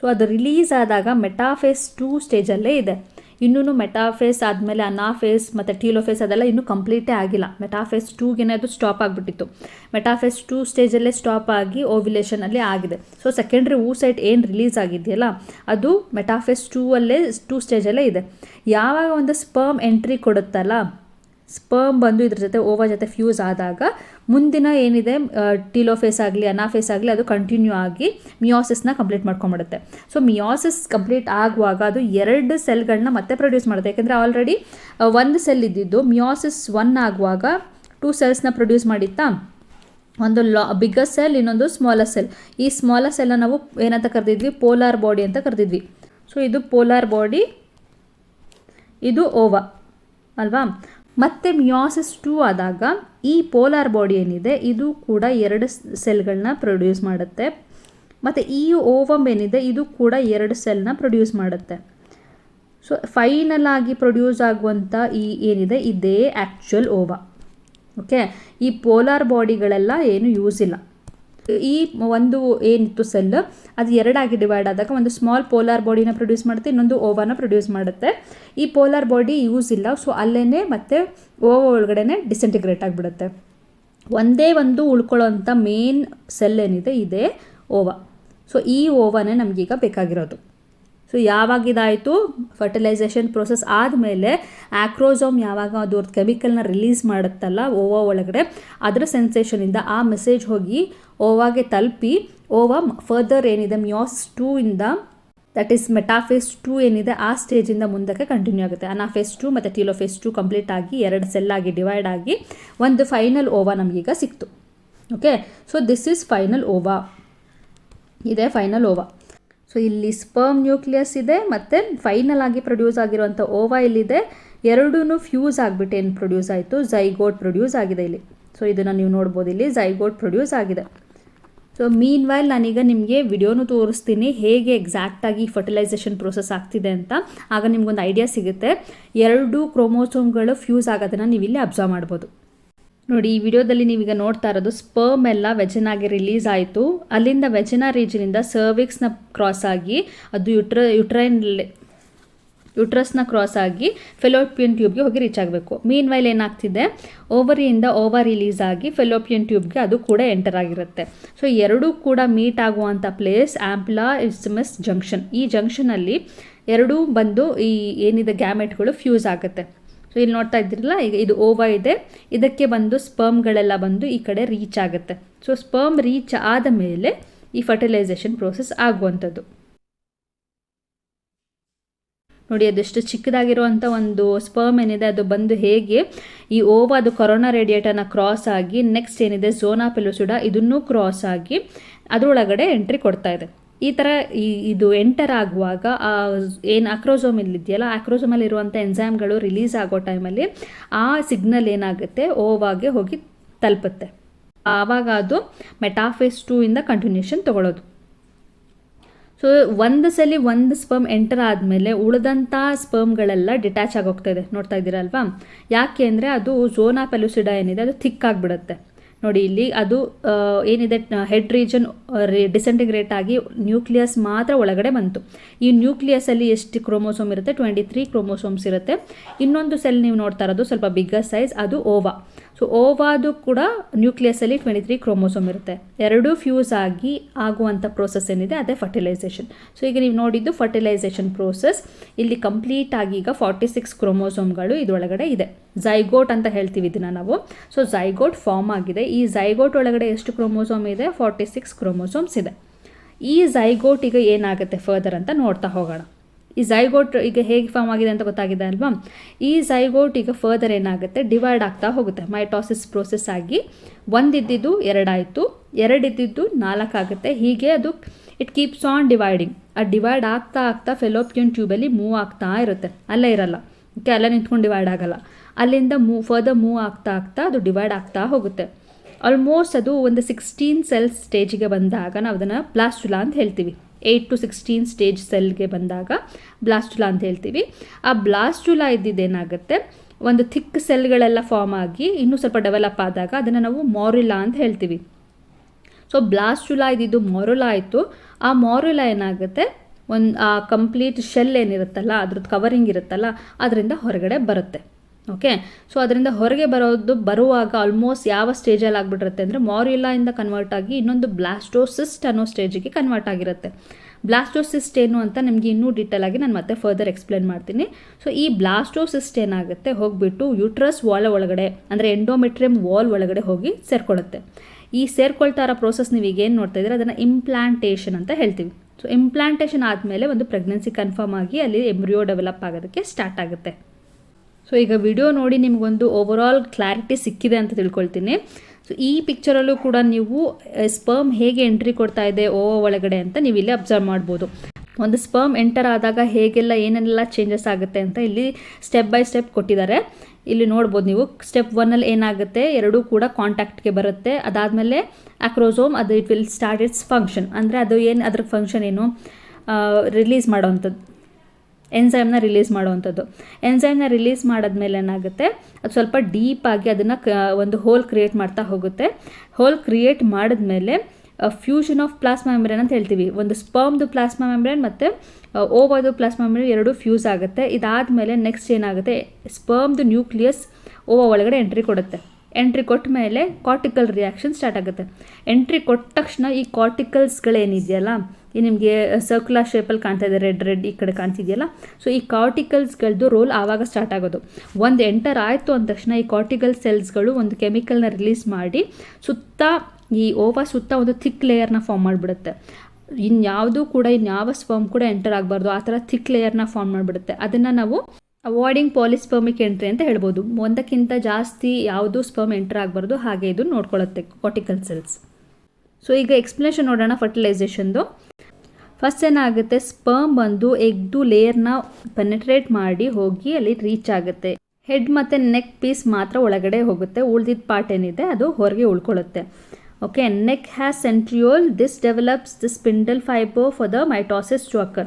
ಸೊ ಅದು ರಿಲೀಸ್ ಆದಾಗ ಮೆಟಾಫೇಸ್ ಟೂ ಸ್ಟೇಜಲ್ಲೇ ಇದೆ. ಇನ್ನೂ ಮೆಟಾಫೇಸ್ ಆದಮೇಲೆ ಅನಾಫೇಸ್ ಮತ್ತು ಟೀಲೋಫೇಸ್ ಅದೆಲ್ಲ ಇನ್ನೂ ಕಂಪ್ಲೀಟೇ ಆಗಿಲ್ಲ. ಮೆಟಾಫೇಸ್ ಟೂಗೆ ಅದು ಸ್ಟಾಪ್ ಆಗಿಬಿಟ್ಟಿತ್ತು. ಮೆಟಾಫೇಸ್ ಟೂ ಸ್ಟೇಜಲ್ಲೇ ಸ್ಟಾಪ್ ಆಗಿ ಓವ್ಯುಲೇಷನಲ್ಲಿ ಆಗಿದೆ. ಸೊ ಸೆಕೆಂಡ್ರಿ ಊಸೈಟ್ ಏನು ರಿಲೀಸ್ ಆಗಿದೆಯಲ್ಲ, ಅದು ಮೆಟಾಫೇಸ್ ಟೂ ಅಲ್ಲೇ ಟೂ ಸ್ಟೇಜಲ್ಲೇ ಇದೆ. ಯಾವಾಗ ಒಂದು ಸ್ಪರ್ಮ್ ಎಂಟ್ರಿ ಕೊಡುತ್ತಲ್ಲ ಸ್ಪರ್ಮ್ ಬಂದು ಇದ್ರ ಜೊತೆ ಓವಾ ಜೊತೆ ಫ್ಯೂಸ್ ಆದಾಗ ಮುಂದಿನ ಏನಿದೆ ಟೀಲೋಫೇಸ್ ಆಗಲಿ ಅನಾಫೇಸ್ ಆಗಲಿ ಅದು ಕಂಟಿನ್ಯೂ ಆಗಿ ಮಿಯೋಸಿಸ್ನ ಕಂಪ್ಲೀಟ್ ಮಾಡ್ಕೊಂಬಿಡುತ್ತೆ ಸೊ ಮಿಯೋಸಿಸ್ ಕಂಪ್ಲೀಟ್ ಆಗುವಾಗ ಅದು ಎರಡು ಸೆಲ್ಗಳನ್ನ ಮತ್ತೆ ಪ್ರೊಡ್ಯೂಸ್ ಮಾಡುತ್ತೆ. ಯಾಕೆಂದರೆ ಆಲ್ರೆಡಿ ಒಂದು ಸೆಲ್ ಇದ್ದಿದ್ದು ಮಿಯೋಸಿಸ್ ಒನ್ ಆಗುವಾಗ ಟೂ ಸೆಲ್ಸ್ನ ಪ್ರೊಡ್ಯೂಸ್ ಮಾಡಿತ್ತಾ, ಒಂದು ಲಾ ಬಿಗ್ಗರ್ ಸೆಲ್ ಇನ್ನೊಂದು ಸ್ಮಾಲರ್ ಸೆಲ್ ಈ ಸ್ಮಾಲರ್ ಸೆಲ್ನ ನಾವು ಏನಂತ ಕರೆದಿದ್ವಿ? ಪೋಲಾರ್ ಬಾಡಿ ಅಂತ ಕರೆದಿದ್ವಿ. ಸೊ ಇದು ಪೋಲಾರ್ ಬಾಡಿ ಇದು ಓವಾ ಅಲ್ವಾ? ಮತ್ತೆ ಮಿಯಾಸಿಸ್ ಟೂ ಆದಾಗ ಈ ಪೋಲಾರ್ ಬಾಡಿ ಏನಿದೆ, ಇದು ಕೂಡ ಎರಡು ಸೆಲ್ಗಳನ್ನ ಪ್ರೊಡ್ಯೂಸ್ ಮಾಡುತ್ತೆ. ಮತ್ತು ಈ ಓವಮ್ ಏನಿದೆ, ಇದು ಕೂಡ ಎರಡು ಸೆಲ್ನ ಪ್ರೊಡ್ಯೂಸ್ ಮಾಡುತ್ತೆ. ಸೊ, ಫೈನಲ್ ಆಗಿ ಪ್ರೊಡ್ಯೂಸ್ ಆಗುವಂಥ ಈ ಏನಿದೆ, ಇದೇ ಆ್ಯಕ್ಚುಯಲ್ ಓವ. ಓಕೆ? ಈ ಪೋಲಾರ್ ಬಾಡಿಗಳೆಲ್ಲ ಏನು ಯೂಸ್ ಇಲ್ಲ. ಈ ಒಂದು ಏನಿತ್ತು ಸೆಲ್ ಅದು ಎರಡಾಗಿ ಡಿವೈಡ್ ಆದಾಗ ಒಂದು ಸ್ಮಾಲ್ ಪೋಲಾರ್ ಬಾಡಿನ ಪ್ರೊಡ್ಯೂಸ್ ಮಾಡುತ್ತೆ, ಇನ್ನೊಂದು ಓವಾನ ಪ್ರೊಡ್ಯೂಸ್ ಮಾಡುತ್ತೆ. ಈ ಪೋಲಾರ್ ಬಾಡಿ ಯೂಸ್ ಇಲ್ಲ ಸೊ ಅಲ್ಲೇ ಮತ್ತೆ ಓವಾ ಒಳಗಡೆ ಡಿಸೆಂಟಿಗ್ರೇಟ್ ಆಗಿಬಿಡುತ್ತೆ. ಒಂದೇ ಒಂದು ಉಳ್ಕೊಳ್ಳೋಂಥ ಮೇನ್ ಸೆಲ್ ಏನಿದೆ, ಇದೇ ಓವಾ ಸೊ ಈ ಓವಾನೇ ನಮಗೀಗ ಬೇಕಾಗಿರೋದು. ಸೊ ಯಾವಾಗ ಇದಾಯಿತು ಫರ್ಟಿಲೈಸೇಷನ್ ಪ್ರೊಸೆಸ್ ಆದಮೇಲೆ ಆಕ್ರೋಸೋಮ್ ಯಾವಾಗ ಅದು ಕೆಮಿಕಲ್ನ ರಿಲೀಸ್ ಮಾಡುತ್ತಲ್ಲ, ಓವಾ ಒಳಗಡೆ, ಅದರ ಸೆನ್ಸೇಷನಿಂದ ಆ ಮೆಸೇಜ್ ಹೋಗಿ ಓವಾಗೆ ತಲುಪಿ, ಓವಾ ಫರ್ದರ್ ಏನಿದೆ ಮ್ಯೋಸ್ ಟೂ ಇಂದ ದಟ್ ಈಸ್ ಮೆಟಾಫೇಸ್ ಟೂ ಏನಿದೆ, ಆ ಸ್ಟೇಜಿಂದ ಮುಂದಕ್ಕೆ ಕಂಟಿನ್ಯೂ ಆಗುತ್ತೆ. ಅನಾಫೇಸ್ ಟು ಮತ್ತು ಟೀಲೋಫೇಸ್ ಟು ಕಂಪ್ಲೀಟ್ ಆಗಿ ಎರಡು ಸೆಲ್ ಆಗಿ ಡಿವೈಡ್ ಆಗಿ ಒಂದು ಫೈನಲ್ ಓವಾ ನಮಗೀಗ ಸಿಕ್ತು. Okay so this is final ova. ಇದೆ ಫೈನಲ್ ಓವಾ. ಸೊ ಇಲ್ಲಿ ಸ್ಪರ್ಮ್ ನ್ಯೂಕ್ಲಿಯಸ್ ಇದೆ, ಮತ್ತು ಫೈನಲ್ ಆಗಿ ಪ್ರೊಡ್ಯೂಸ್ ಆಗಿರುವಂಥ ಓವಾ ಇಲ್ಲಿದೆ. ಎರಡೂ ಫ್ಯೂಸ್ ಆಗಿಬಿಟ್ಟು ಏನು ಪ್ರೊಡ್ಯೂಸ್ ಆಯಿತು? ಝೈಗೋಟ್ ಪ್ರೊಡ್ಯೂಸ್ ಆಗಿದೆ ಇಲ್ಲಿ. ಸೊ ಇದನ್ನು ನೀವು ನೋಡ್ಬೋದು ಇಲ್ಲಿ ಝೈಗೋಟ್ ಪ್ರೊಡ್ಯೂಸ್ ಆಗಿದೆ. ಸೊ ಮೀನ್ ವೈಲ್ ನಾನೀಗ ನಿಮಗೆ ವಿಡಿಯೋನು ತೋರಿಸ್ತೀನಿ, ಹೇಗೆ ಎಕ್ಸಾಕ್ಟಾಗಿ ಫರ್ಟಿಲೈಸೇಷನ್ ಪ್ರೋಸೆಸ್ ಆಗ್ತಿದೆ ಅಂತ. ಆಗ ನಿಮ್ಗೊಂದು ಐಡಿಯಾ ಸಿಗುತ್ತೆ. ಎರಡು ಕ್ರೋಮೋಸೋಮ್ಗಳು ಫ್ಯೂಸ್ ಆಗೋದನ್ನು ನೀವು ಇಲ್ಲಿ ಅಬ್ಸರ್ವ್ ಮಾಡ್ಬೋದು. ನೋಡಿ, ಈ ವಿಡಿಯೋದಲ್ಲಿ ನೀವೀಗ ನೋಡ್ತಾ ಇರೋದು ಸ್ಪರ್ಮ್ ಎಲ್ಲ ವೆಜನಾಗಿ ರಿಲೀಸ್ ಆಯಿತು. ಅಲ್ಲಿಂದ ವೆಜನಾ ರೀಜನಿಂದ ಸರ್ವಿಕ್ಸ್ನ ಕ್ರಾಸ್ ಆಗಿ, ಅದು ಯುಟ್ರ ಯುಟ್ರೈನ್ ಯುಟ್ರಸ್ನ ಕ್ರಾಸ್ ಆಗಿ ಫೆಲೋಪಿಯನ್ ಟ್ಯೂಬ್ಗೆ ಹೋಗಿ ರೀಚ್ ಆಗಬೇಕು. ಮೀನ್ ವೈಲ್ ಏನಾಗ್ತಿದೆ? ಓವರಿಯಿಂದ ಓವರ್ ರಿಲೀಸ್ ಆಗಿ ಫೆಲೋಪಿಯನ್ ಟ್ಯೂಬ್ಗೆ ಅದು ಕೂಡ ಎಂಟರ್ ಆಗಿರುತ್ತೆ. ಸೊ ಎರಡೂ ಕೂಡ ಮೀಟ್ ಆಗುವಂಥ ಪ್ಲೇಸ್ ಆಂಪ್ಲಾ ಇಸ್ಮಸ್ ಜಂಕ್ಷನ್ ಈ ಜಂಕ್ಷನಲ್ಲಿ ಎರಡೂ ಬಂದು ಈ ಏನಿದೆ ಗ್ಯಾಮೆಟ್ಗಳು ಫ್ಯೂಸ್ ಆಗುತ್ತೆ. ಸೊ ಇಲ್ಲಿ ನೋಡ್ತಾ ಇದ್ದೀರಲ್ಲ, ಈಗ ಇದು ಓವಾ ಇದೆ. ಇದಕ್ಕೆ ಬಂದು ಸ್ಪರ್ಮ್ಗಳೆಲ್ಲ ಬಂದು ಈ ಕಡೆ ರೀಚ್ ಆಗುತ್ತೆ. ಸೊ ಸ್ಪರ್ಮ್ ರೀಚ್ ಆದ ಮೇಲೆ ಈ ಫರ್ಟಿಲೈಸೇಷನ್ ಪ್ರೋಸೆಸ್ ಆಗುವಂಥದ್ದು. ನೋಡಿ ಅದೆಷ್ಟು ಚಿಕ್ಕದಾಗಿರುವಂಥ ಒಂದು ಸ್ಪರ್ಮ್ ಏನಿದೆ, ಅದು ಬಂದು ಹೇಗೆ ಈ ಓವಾ ಅದು ಕೊರೋನಾ ರೇಡಿಯೇಟರ್ನ ಕ್ರಾಸ್ ಆಗಿ ನೆಕ್ಸ್ಟ್ ಏನಿದೆ ಝೋನಾ ಪೆಲುಸುಡ ಇದನ್ನೂ ಕ್ರಾಸ್ ಆಗಿ ಅದರೊಳಗಡೆ ಎಂಟ್ರಿ ಕೊಡ್ತಾ ಇದೆ. ಈ ಥರ ಈ ಇದು ಎಂಟರ್ ಆಗುವಾಗ ಏನು ಅಕ್ರೋಸೋಮಲ್ಲಿ ಇರುವಂಥ ಎನ್ಸೈಮ್ಗಳು ರಿಲೀಸ್ ಆಗೋ ಟೈಮಲ್ಲಿ ಆ ಸಿಗ್ನಲ್ ಏನಾಗುತ್ತೆ? ಓವಾಗೆ ಹೋಗಿ ತಲುಪುತ್ತೆ. ಆವಾಗ ಅದು ಮೆಟಾಫೇಸ್ ಟೂ ಇಂದ ಕಂಟಿನ್ಯೂಷನ್ ತಗೊಳ್ಳೋದು. ಸೊ ಒಂದು ಸಲ ಒಂದು ಸ್ಪರ್ಮ್ ಎಂಟರ್ ಆದಮೇಲೆ ಉಳಿದಂಥ ಸ್ಪರ್ಮ್ಗಳೆಲ್ಲ ಡಿಟ್ಯಾಚ್ ಆಗೋಗ್ತಾ ಇದೆ. ನೋಡ್ತಾ ಇದ್ದೀರಲ್ವಾ? ಯಾಕೆ ಅಂದರೆ ಅದು ಝೋನಾ ಪೆಲುಸಿಡ ಏನಿದೆ, ಅದು ಥಿಕ್ ಆಗಿಬಿಡುತ್ತೆ. ನೋಡಿ ಇಲ್ಲಿ ಅದು ಏನಿದೆ ಹೆಡ್ ರೀಜನ್ ಡಿಸೆಂಟಿಗ್ರೇಟ್ ಆಗಿ ನ್ಯೂಕ್ಲಿಯಸ್ ಮಾತ್ರ ಒಳಗಡೆ ಬಂತು. ಈ ನ್ಯೂಕ್ಲಿಯಸಲ್ಲಿ ಎಷ್ಟು ಕ್ರೋಮೋಸೋಮ್ ಇರುತ್ತೆ? ಟ್ವೆಂಟಿ ತ್ರೀ ಕ್ರೋಮೋಸೋಮ್ಸ್ ಇರುತ್ತೆ. ಇನ್ನೊಂದು ಸೆಲ್ ನೀವು ನೋಡ್ತಾ ಇರೋದು ಸ್ವಲ್ಪ ಬಿಗ್ಗರ್ ಸೈಜ್ ಅದು ಓವಾ ಸೊ ಓವಾದು ಕೂಡ ನ್ಯೂಕ್ಲಿಯಸಲ್ಲಿ ಟ್ವೆಂಟಿ ತ್ರೀ ಕ್ರೋಮೋಸೋಮ್ ಇರುತ್ತೆ. ಎರಡೂ ಫ್ಯೂಸ್ ಆಗಿ ಆಗುವಂಥ ಪ್ರೋಸೆಸ್ ಏನಿದೆ, ಅದೇ ಫರ್ಟಿಲೈಸೇಷನ್ ಸೊ ಈಗ ನೀವು ನೋಡಿದ್ದು ಫರ್ಟಿಲೈಸೇಷನ್ ಪ್ರೋಸೆಸ್ ಇಲ್ಲಿ ಕಂಪ್ಲೀಟ್ ಆಗಿ ಈಗ ಫಾರ್ಟಿ ಸಿಕ್ಸ್ ಕ್ರೋಮೋಸೋಮ್ಗಳು ಇದರೊಳಗಡೆ ಇದೆ. ಝೈಗೋಟ್ ಅಂತ ಹೇಳ್ತೀವಿ ಇದನ್ನು ನಾವು. ಸೊ ಝೈಗೋಟ್ ಫಾರ್ಮ್ ಆಗಿದೆ. ಈ ಝೈಗೋಟ್ ಒಳಗಡೆ ಎಷ್ಟು ಕ್ರೋಮೋಸೋಮ್ ಇದೆ? ಫಾರ್ಟಿ ಸಿಕ್ಸ್ ಕ್ರೋಮೋಸೋಮ್ಸ್ ಇದೆ. ಈ ಝೈಗೋಟ್ ಈಗ ಏನಾಗುತ್ತೆ ಫರ್ದರ್ ಅಂತ ನೋಡ್ತಾ ಹೋಗೋಣ. ಈ ಝೈಗೋಟ್ ಈಗ ಹೇಗೆ ಫಾರ್ಮ್ ಆಗಿದೆ ಅಂತ ಗೊತ್ತಾಗಿದೆ ಅಲ್ವಾ? ಈ ಝೈಗೋಟ್ ಈಗ ಫರ್ದರ್ ಏನಾಗುತ್ತೆ? ಡಿವೈಡ್ ಆಗ್ತಾ ಹೋಗುತ್ತೆ. ಮೈಟಾಸಿಸ್ ಪ್ರೋಸೆಸ್ ಆಗಿ ಒಂದಿದ್ದಿದ್ದು ಎರಡಾಯಿತು, ಎರಡಿದ್ದಿದ್ದು ನಾಲ್ಕಾಗುತ್ತೆ. ಹೀಗೆ ಅದು ಇಟ್ ಕೀಪ್ಸ್ ಆನ್ ಡಿವೈಡಿಂಗ್ ಆ ಡಿವೈಡ್ ಆಗ್ತಾ ಆಗ್ತಾ ಫೆಲೋಪಿಯನ್ ಟ್ಯೂಬಲ್ಲಿ ಮೂವ್ ಆಗ್ತಾ ಇರುತ್ತೆ. ಅಲ್ಲೇ ಇರಲ್ಲ. ಓಕೆ, ಅಲ್ಲೇ ನಿಂತ್ಕೊಂಡು ಡಿವೈಡ್ ಆಗಲ್ಲ. ಅಲ್ಲಿಂದ ಮೂ ಫರ್ದರ್ ಮೂವ್ ಆಗ್ತಾ ಆಗ್ತಾ ಅದು ಡಿವೈಡ್ ಆಗ್ತಾ ಹೋಗುತ್ತೆ. ಆಲ್ಮೋಸ್ಟ್ ಅದು ಒಂದು ಸಿಕ್ಸ್ಟೀನ್ ಸೆಲ್ಸ್ ಸ್ಟೇಜಿಗೆ ಬಂದಾಗ ನಾವು ಅದನ್ನು ಪ್ಲಾಸ್ಟುಲಾ ಅಂತ ಹೇಳ್ತೀವಿ. ಏಯ್ಟ್ ಟು ಸಿಕ್ಸ್ಟೀನ್ ಸ್ಟೇಜ್ ಸೆಲ್ಗೆ ಬಂದಾಗ ಬ್ಲಾಸ್ಟುಲಾ ಅಂತ ಹೇಳ್ತೀವಿ. ಆ ಬ್ಲಾಸ್ಟುಲಾ ಇದ್ದಿದ್ದೇನಾಗುತ್ತೆ ಒಂದು ಥಿಕ್ ಸೆಲ್ಗಳೆಲ್ಲ ಫಾರ್ಮ್ ಆಗಿ ಇನ್ನೂ ಸ್ವಲ್ಪ ಡೆವಲಪ್ ಆದಾಗ ಅದನ್ನು ನಾವು ಮಾರಿಲಾ ಅಂತ ಹೇಳ್ತೀವಿ. ಸೊ ಬ್ಲಾಸ್ಟುಲಾ ಇದ್ದಿದ್ದು ಮೊರುಲಾ ಆಯಿತು. ಆ ಮಾರುಲಾ ಏನಾಗುತ್ತೆ? ಒಂದು, ಆ ಕಂಪ್ಲೀಟ್ ಶೆಲ್ ಏನಿರುತ್ತಲ್ಲ ಅದ್ರದ್ದು ಕವರಿಂಗ್ ಇರುತ್ತಲ್ಲ, ಅದರಿಂದ ಹೊರಗಡೆ ಬರುತ್ತೆ. ಓಕೆ ಸೊ ಅದರಿಂದ ಹೊರಗೆ ಬರೋದು ಬರುವಾಗ ಆಲ್ಮೋಸ್ಟ್ ಯಾವ ಸ್ಟೇಜಲ್ಲಿ ಆಗಿಬಿಟ್ಟಿರುತ್ತೆ ಅಂದರೆ ಮಾರ್ಯುಲಾಯಿಂದ ಕನ್ವರ್ಟ್ ಆಗಿ ಇನ್ನೊಂದು ಬ್ಲಾಸ್ಟೋಸಿಸ್ಟ್ ಅನ್ನೋ ಸ್ಟೇಜಿಗೆ ಕನ್ವರ್ಟ್ ಆಗಿರುತ್ತೆ. ಬ್ಲಾಸ್ಟೋಸಿಸ್ಟ್ ಏನು ಅಂತ ನಿಮಗೆ ಇನ್ನೂ ಡೀಟೇಲ್ ಆಗಿ ನಾನು ಮತ್ತೆ ಫರ್ದರ್ ಎಕ್ಸ್ಪ್ಲೇನ್ ಮಾಡ್ತೀನಿ. ಸೊ ಈ ಬ್ಲಾಸ್ಟೋಸಿಸ್ಟ್ ಏನಾಗುತ್ತೆ? ಹೋಗಿಬಿಟ್ಟು ಯೂಟ್ರಸ್ ವಾಲ್ ಒಳಗಡೆ, ಅಂದರೆ ಎಂಡೋಮೆಟ್ರಿಯಮ್ ವಾಲ್ ಒಳಗಡೆ ಹೋಗಿ ಸೇರ್ಕೊಳ್ಳುತ್ತೆ. ಈ ಸೇರ್ಕೊಳ್ತಾ ಇರೋ ಪ್ರೋಸೆಸ್ ನೀವು ಈಗ ಏನು ನೋಡ್ತಾ ಇದ್ದೀರಾ? ಅದನ್ನು ಇಂಪ್ಲಾಂಟೇಷನ್ ಅಂತ ಹೇಳ್ತೀವಿ. ಸೊ ಇಂಪ್ಲಾಂಟೇಷನ್ ಆದಮೇಲೆ ಒಂದು ಪ್ರೆಗ್ನೆನ್ಸಿ ಕನ್ಫರ್ಮ್ ಆಗಿ ಅಲ್ಲಿ ಎಂಬ್ರಿಯೋ ಡೆವಲಪ್ ಆಗೋದಕ್ಕೆ ಸ್ಟಾರ್ಟ್ ಆಗುತ್ತೆ. ಸೊ ಈಗ ವಿಡಿಯೋ ನೋಡಿ ನಿಮಗೊಂದು ಓವರಾಲ್ ಕ್ಲಾರಿಟಿ ಸಿಕ್ಕಿದೆ ಅಂತ ತಿಳ್ಕೊಳ್ತೀನಿ. ಸೊ ಈ ಪಿಕ್ಚರಲ್ಲೂ ಕೂಡ ನೀವು ಸ್ಪರ್ಮ್ ಹೇಗೆ ಎಂಟ್ರಿ ಕೊಡ್ತಾ ಇದೆ, ಓ ಒಳಗಡೆ ಅಂತ ನೀವು ಇಲ್ಲಿ ಅಬ್ಸರ್ವ್ ಮಾಡ್ಬೋದು. ಒಂದು ಸ್ಪರ್ಮ್ ಎಂಟರ್ ಆದಾಗ ಹೇಗೆಲ್ಲ ಏನೆಲ್ಲ ಚೇಂಜಸ್ ಆಗುತ್ತೆ ಅಂತ ಇಲ್ಲಿ ಸ್ಟೆಪ್ ಬೈ ಸ್ಟೆಪ್ ಕೊಟ್ಟಿದ್ದಾರೆ. ಇಲ್ಲಿ ನೋಡ್ಬೋದು ನೀವು ಸ್ಟೆಪ್ ಒನ್ನಲ್ಲಿ ಏನಾಗುತ್ತೆ, ಎರಡೂ ಕೂಡ ಕಾಂಟ್ಯಾಕ್ಟ್ಗೆ ಬರುತ್ತೆ. ಅದಾದಮೇಲೆ ಅಕ್ರೋಸೋಮ್ ಅದು it will start its function ಅಂದರೆ ಅದು ಏನು, ಅದ್ರ ಫಂಕ್ಷನ್ ಏನು? ರಿಲೀಸ್ ಮಾಡೋವಂಥದ್ದು ಎನ್ಸೈಮ್ನ ರಿಲೀಸ್ ಮಾಡುವಂಥದ್ದು. ಎನ್ಸೈಮ್ನ ರಿಲೀಸ್ ಮಾಡಿದ್ಮೇಲೆ ಏನಾಗುತ್ತೆ? ಅದು ಸ್ವಲ್ಪ ಡೀಪಾಗಿ ಅದನ್ನು ಒಂದು ಹೋಲ್ ಕ್ರಿಯೇಟ್ ಮಾಡ್ತಾ ಹೋಗುತ್ತೆ. ಹೋಲ್ ಕ್ರಿಯೇಟ್ ಮಾಡಿದ್ಮೇಲೆ ಫ್ಯೂಷನ್ ಆಫ್ ಪ್ಲಾಸ್ಮಾ ಮೆಮ್ರೇನ್ ಅಂತ ಹೇಳ್ತೀವಿ. ಒಂದು ಸ್ಪರ್ಮ್ದು ಪ್ಲಾಸ್ಮಾ ಮೆಮ್ರೇನ್ ಮತ್ತು ಓವರ್ದು ಪ್ಲಾಸ್ಮಾ ಮೆಮ್ರೇನ್ ಎರಡು ಫ್ಯೂಸ್ ಆಗುತ್ತೆ. ಇದಾದಮೇಲೆ ನೆಕ್ಸ್ಟ್ ಏನಾಗುತ್ತೆ? ಸ್ಪರ್ಮ್ದು ನ್ಯೂಕ್ಲಿಯಸ್ ಓವ ಒಳಗಡೆ ಎಂಟ್ರಿ ಕೊಡುತ್ತೆ. ಎಂಟ್ರಿ ಕೊಟ್ಟ ಮೇಲೆ ಕಾರ್ಟಿಕಲ್ ರಿಯಾಕ್ಷನ್ ಸ್ಟಾರ್ಟ್ ಆಗುತ್ತೆ. ಎಂಟ್ರಿ ಕೊಟ್ಟ ತಕ್ಷಣ ಈ ಕಾರ್ಟಿಕಲ್ಸ್ಗಳೇನಿದೆಯಲ್ಲ ಈ ನಿಮಗೆ ಸರ್ಕ್ಯುಲರ್ ಶೇಪಲ್ಲಿ ಕಾಣ್ತಾ ಇದೆ ರೆಡ್ ರೆಡ್ ಈ ಕಡೆ ಕಾಣ್ತಿದೆಯಲ್ಲ ಸೊ ಈ ಕಾರ್ಟಿಕಲ್ಸ್ಗಳದ್ದು ರೋಲ್ ಆವಾಗ ಸ್ಟಾರ್ಟ್ ಆಗೋದು. ಒಂದು ಎಂಟರ್ ಆಯಿತು ಅಂದ ತಕ್ಷಣ ಈ ಕಾರ್ಟಿಕಲ್ ಸೆಲ್ಸ್ಗಳು ಒಂದು ಕೆಮಿಕಲ್ನ ರಿಲೀಸ್ ಮಾಡಿ ಸುತ್ತ ಈ ಓವಾ ಸುತ್ತ ಒಂದು ಥಿಕ್ ಲೇಯರ್ನ ಫಾರ್ಮ್ ಮಾಡಿಬಿಡುತ್ತೆ. ಇನ್ಯಾವುದೂ ಕೂಡ, ಇನ್ಯಾವ ಸ್ಪರ್ಮ್ ಕೂಡ ಎಂಟರ್ ಆಗಬಾರ್ದು, ಆ ಥರ ಥಿಕ್ ಲೇಯರ್ನ ಫಾರ್ಮ್ ಮಾಡಿಬಿಡುತ್ತೆ. ಅದನ್ನು ನಾವು ಅವಾಯ್ಡಿಂಗ್ ಪಾಲಿಸ್ಪರ್ಮಿಕ್ ಎಂಟ್ರಿ ಅಂತ ಹೇಳ್ಬೋದು. ಒಂದಕ್ಕಿಂತ ಜಾಸ್ತಿ ಯಾವುದು ಸ್ಪರ್ಮ್ ಎಂಟ್ರ್ ಆಗಬಾರ್ದು, ಹಾಗೆ ಇದು ನೋಡ್ಕೊಳ್ಳುತ್ತೆ ಕಾರ್ಟಿಕಲ್ ಸೆಲ್ಸ್ ಸೊ ಈಗ ಎಕ್ಸ್ಪ್ಲನೇಷನ್ ನೋಡೋಣ ಫರ್ಟಿಲೈಸೇಷನ್ದು ಫಸ್ಟ್ ಏನಾಗುತ್ತೆ ಸ್ಪರ್ಮ್ ಬಂದು ಎಗ್ದು ಲೇಯರ್ನ ಪೆನೆಟ್ರೇಟ್ ಮಾಡಿ ಹೋಗಿ ಅಲ್ಲಿ ರೀಚ್ ಆಗುತ್ತೆ. ಹೆಡ್ ಮತ್ತು ನೆಕ್ ಪೀಸ್ ಮಾತ್ರ ಒಳಗಡೆ ಹೋಗುತ್ತೆ ಉಳ್ದಿದ್ದ ಪಾರ್ಟ್ ಏನಿದೆ ಅದು ಹೊರಗೆ ಉಳ್ಕೊಳ್ಳುತ್ತೆ. Okay neck has centriole this develops the spindle fiber for the mitosis to occur.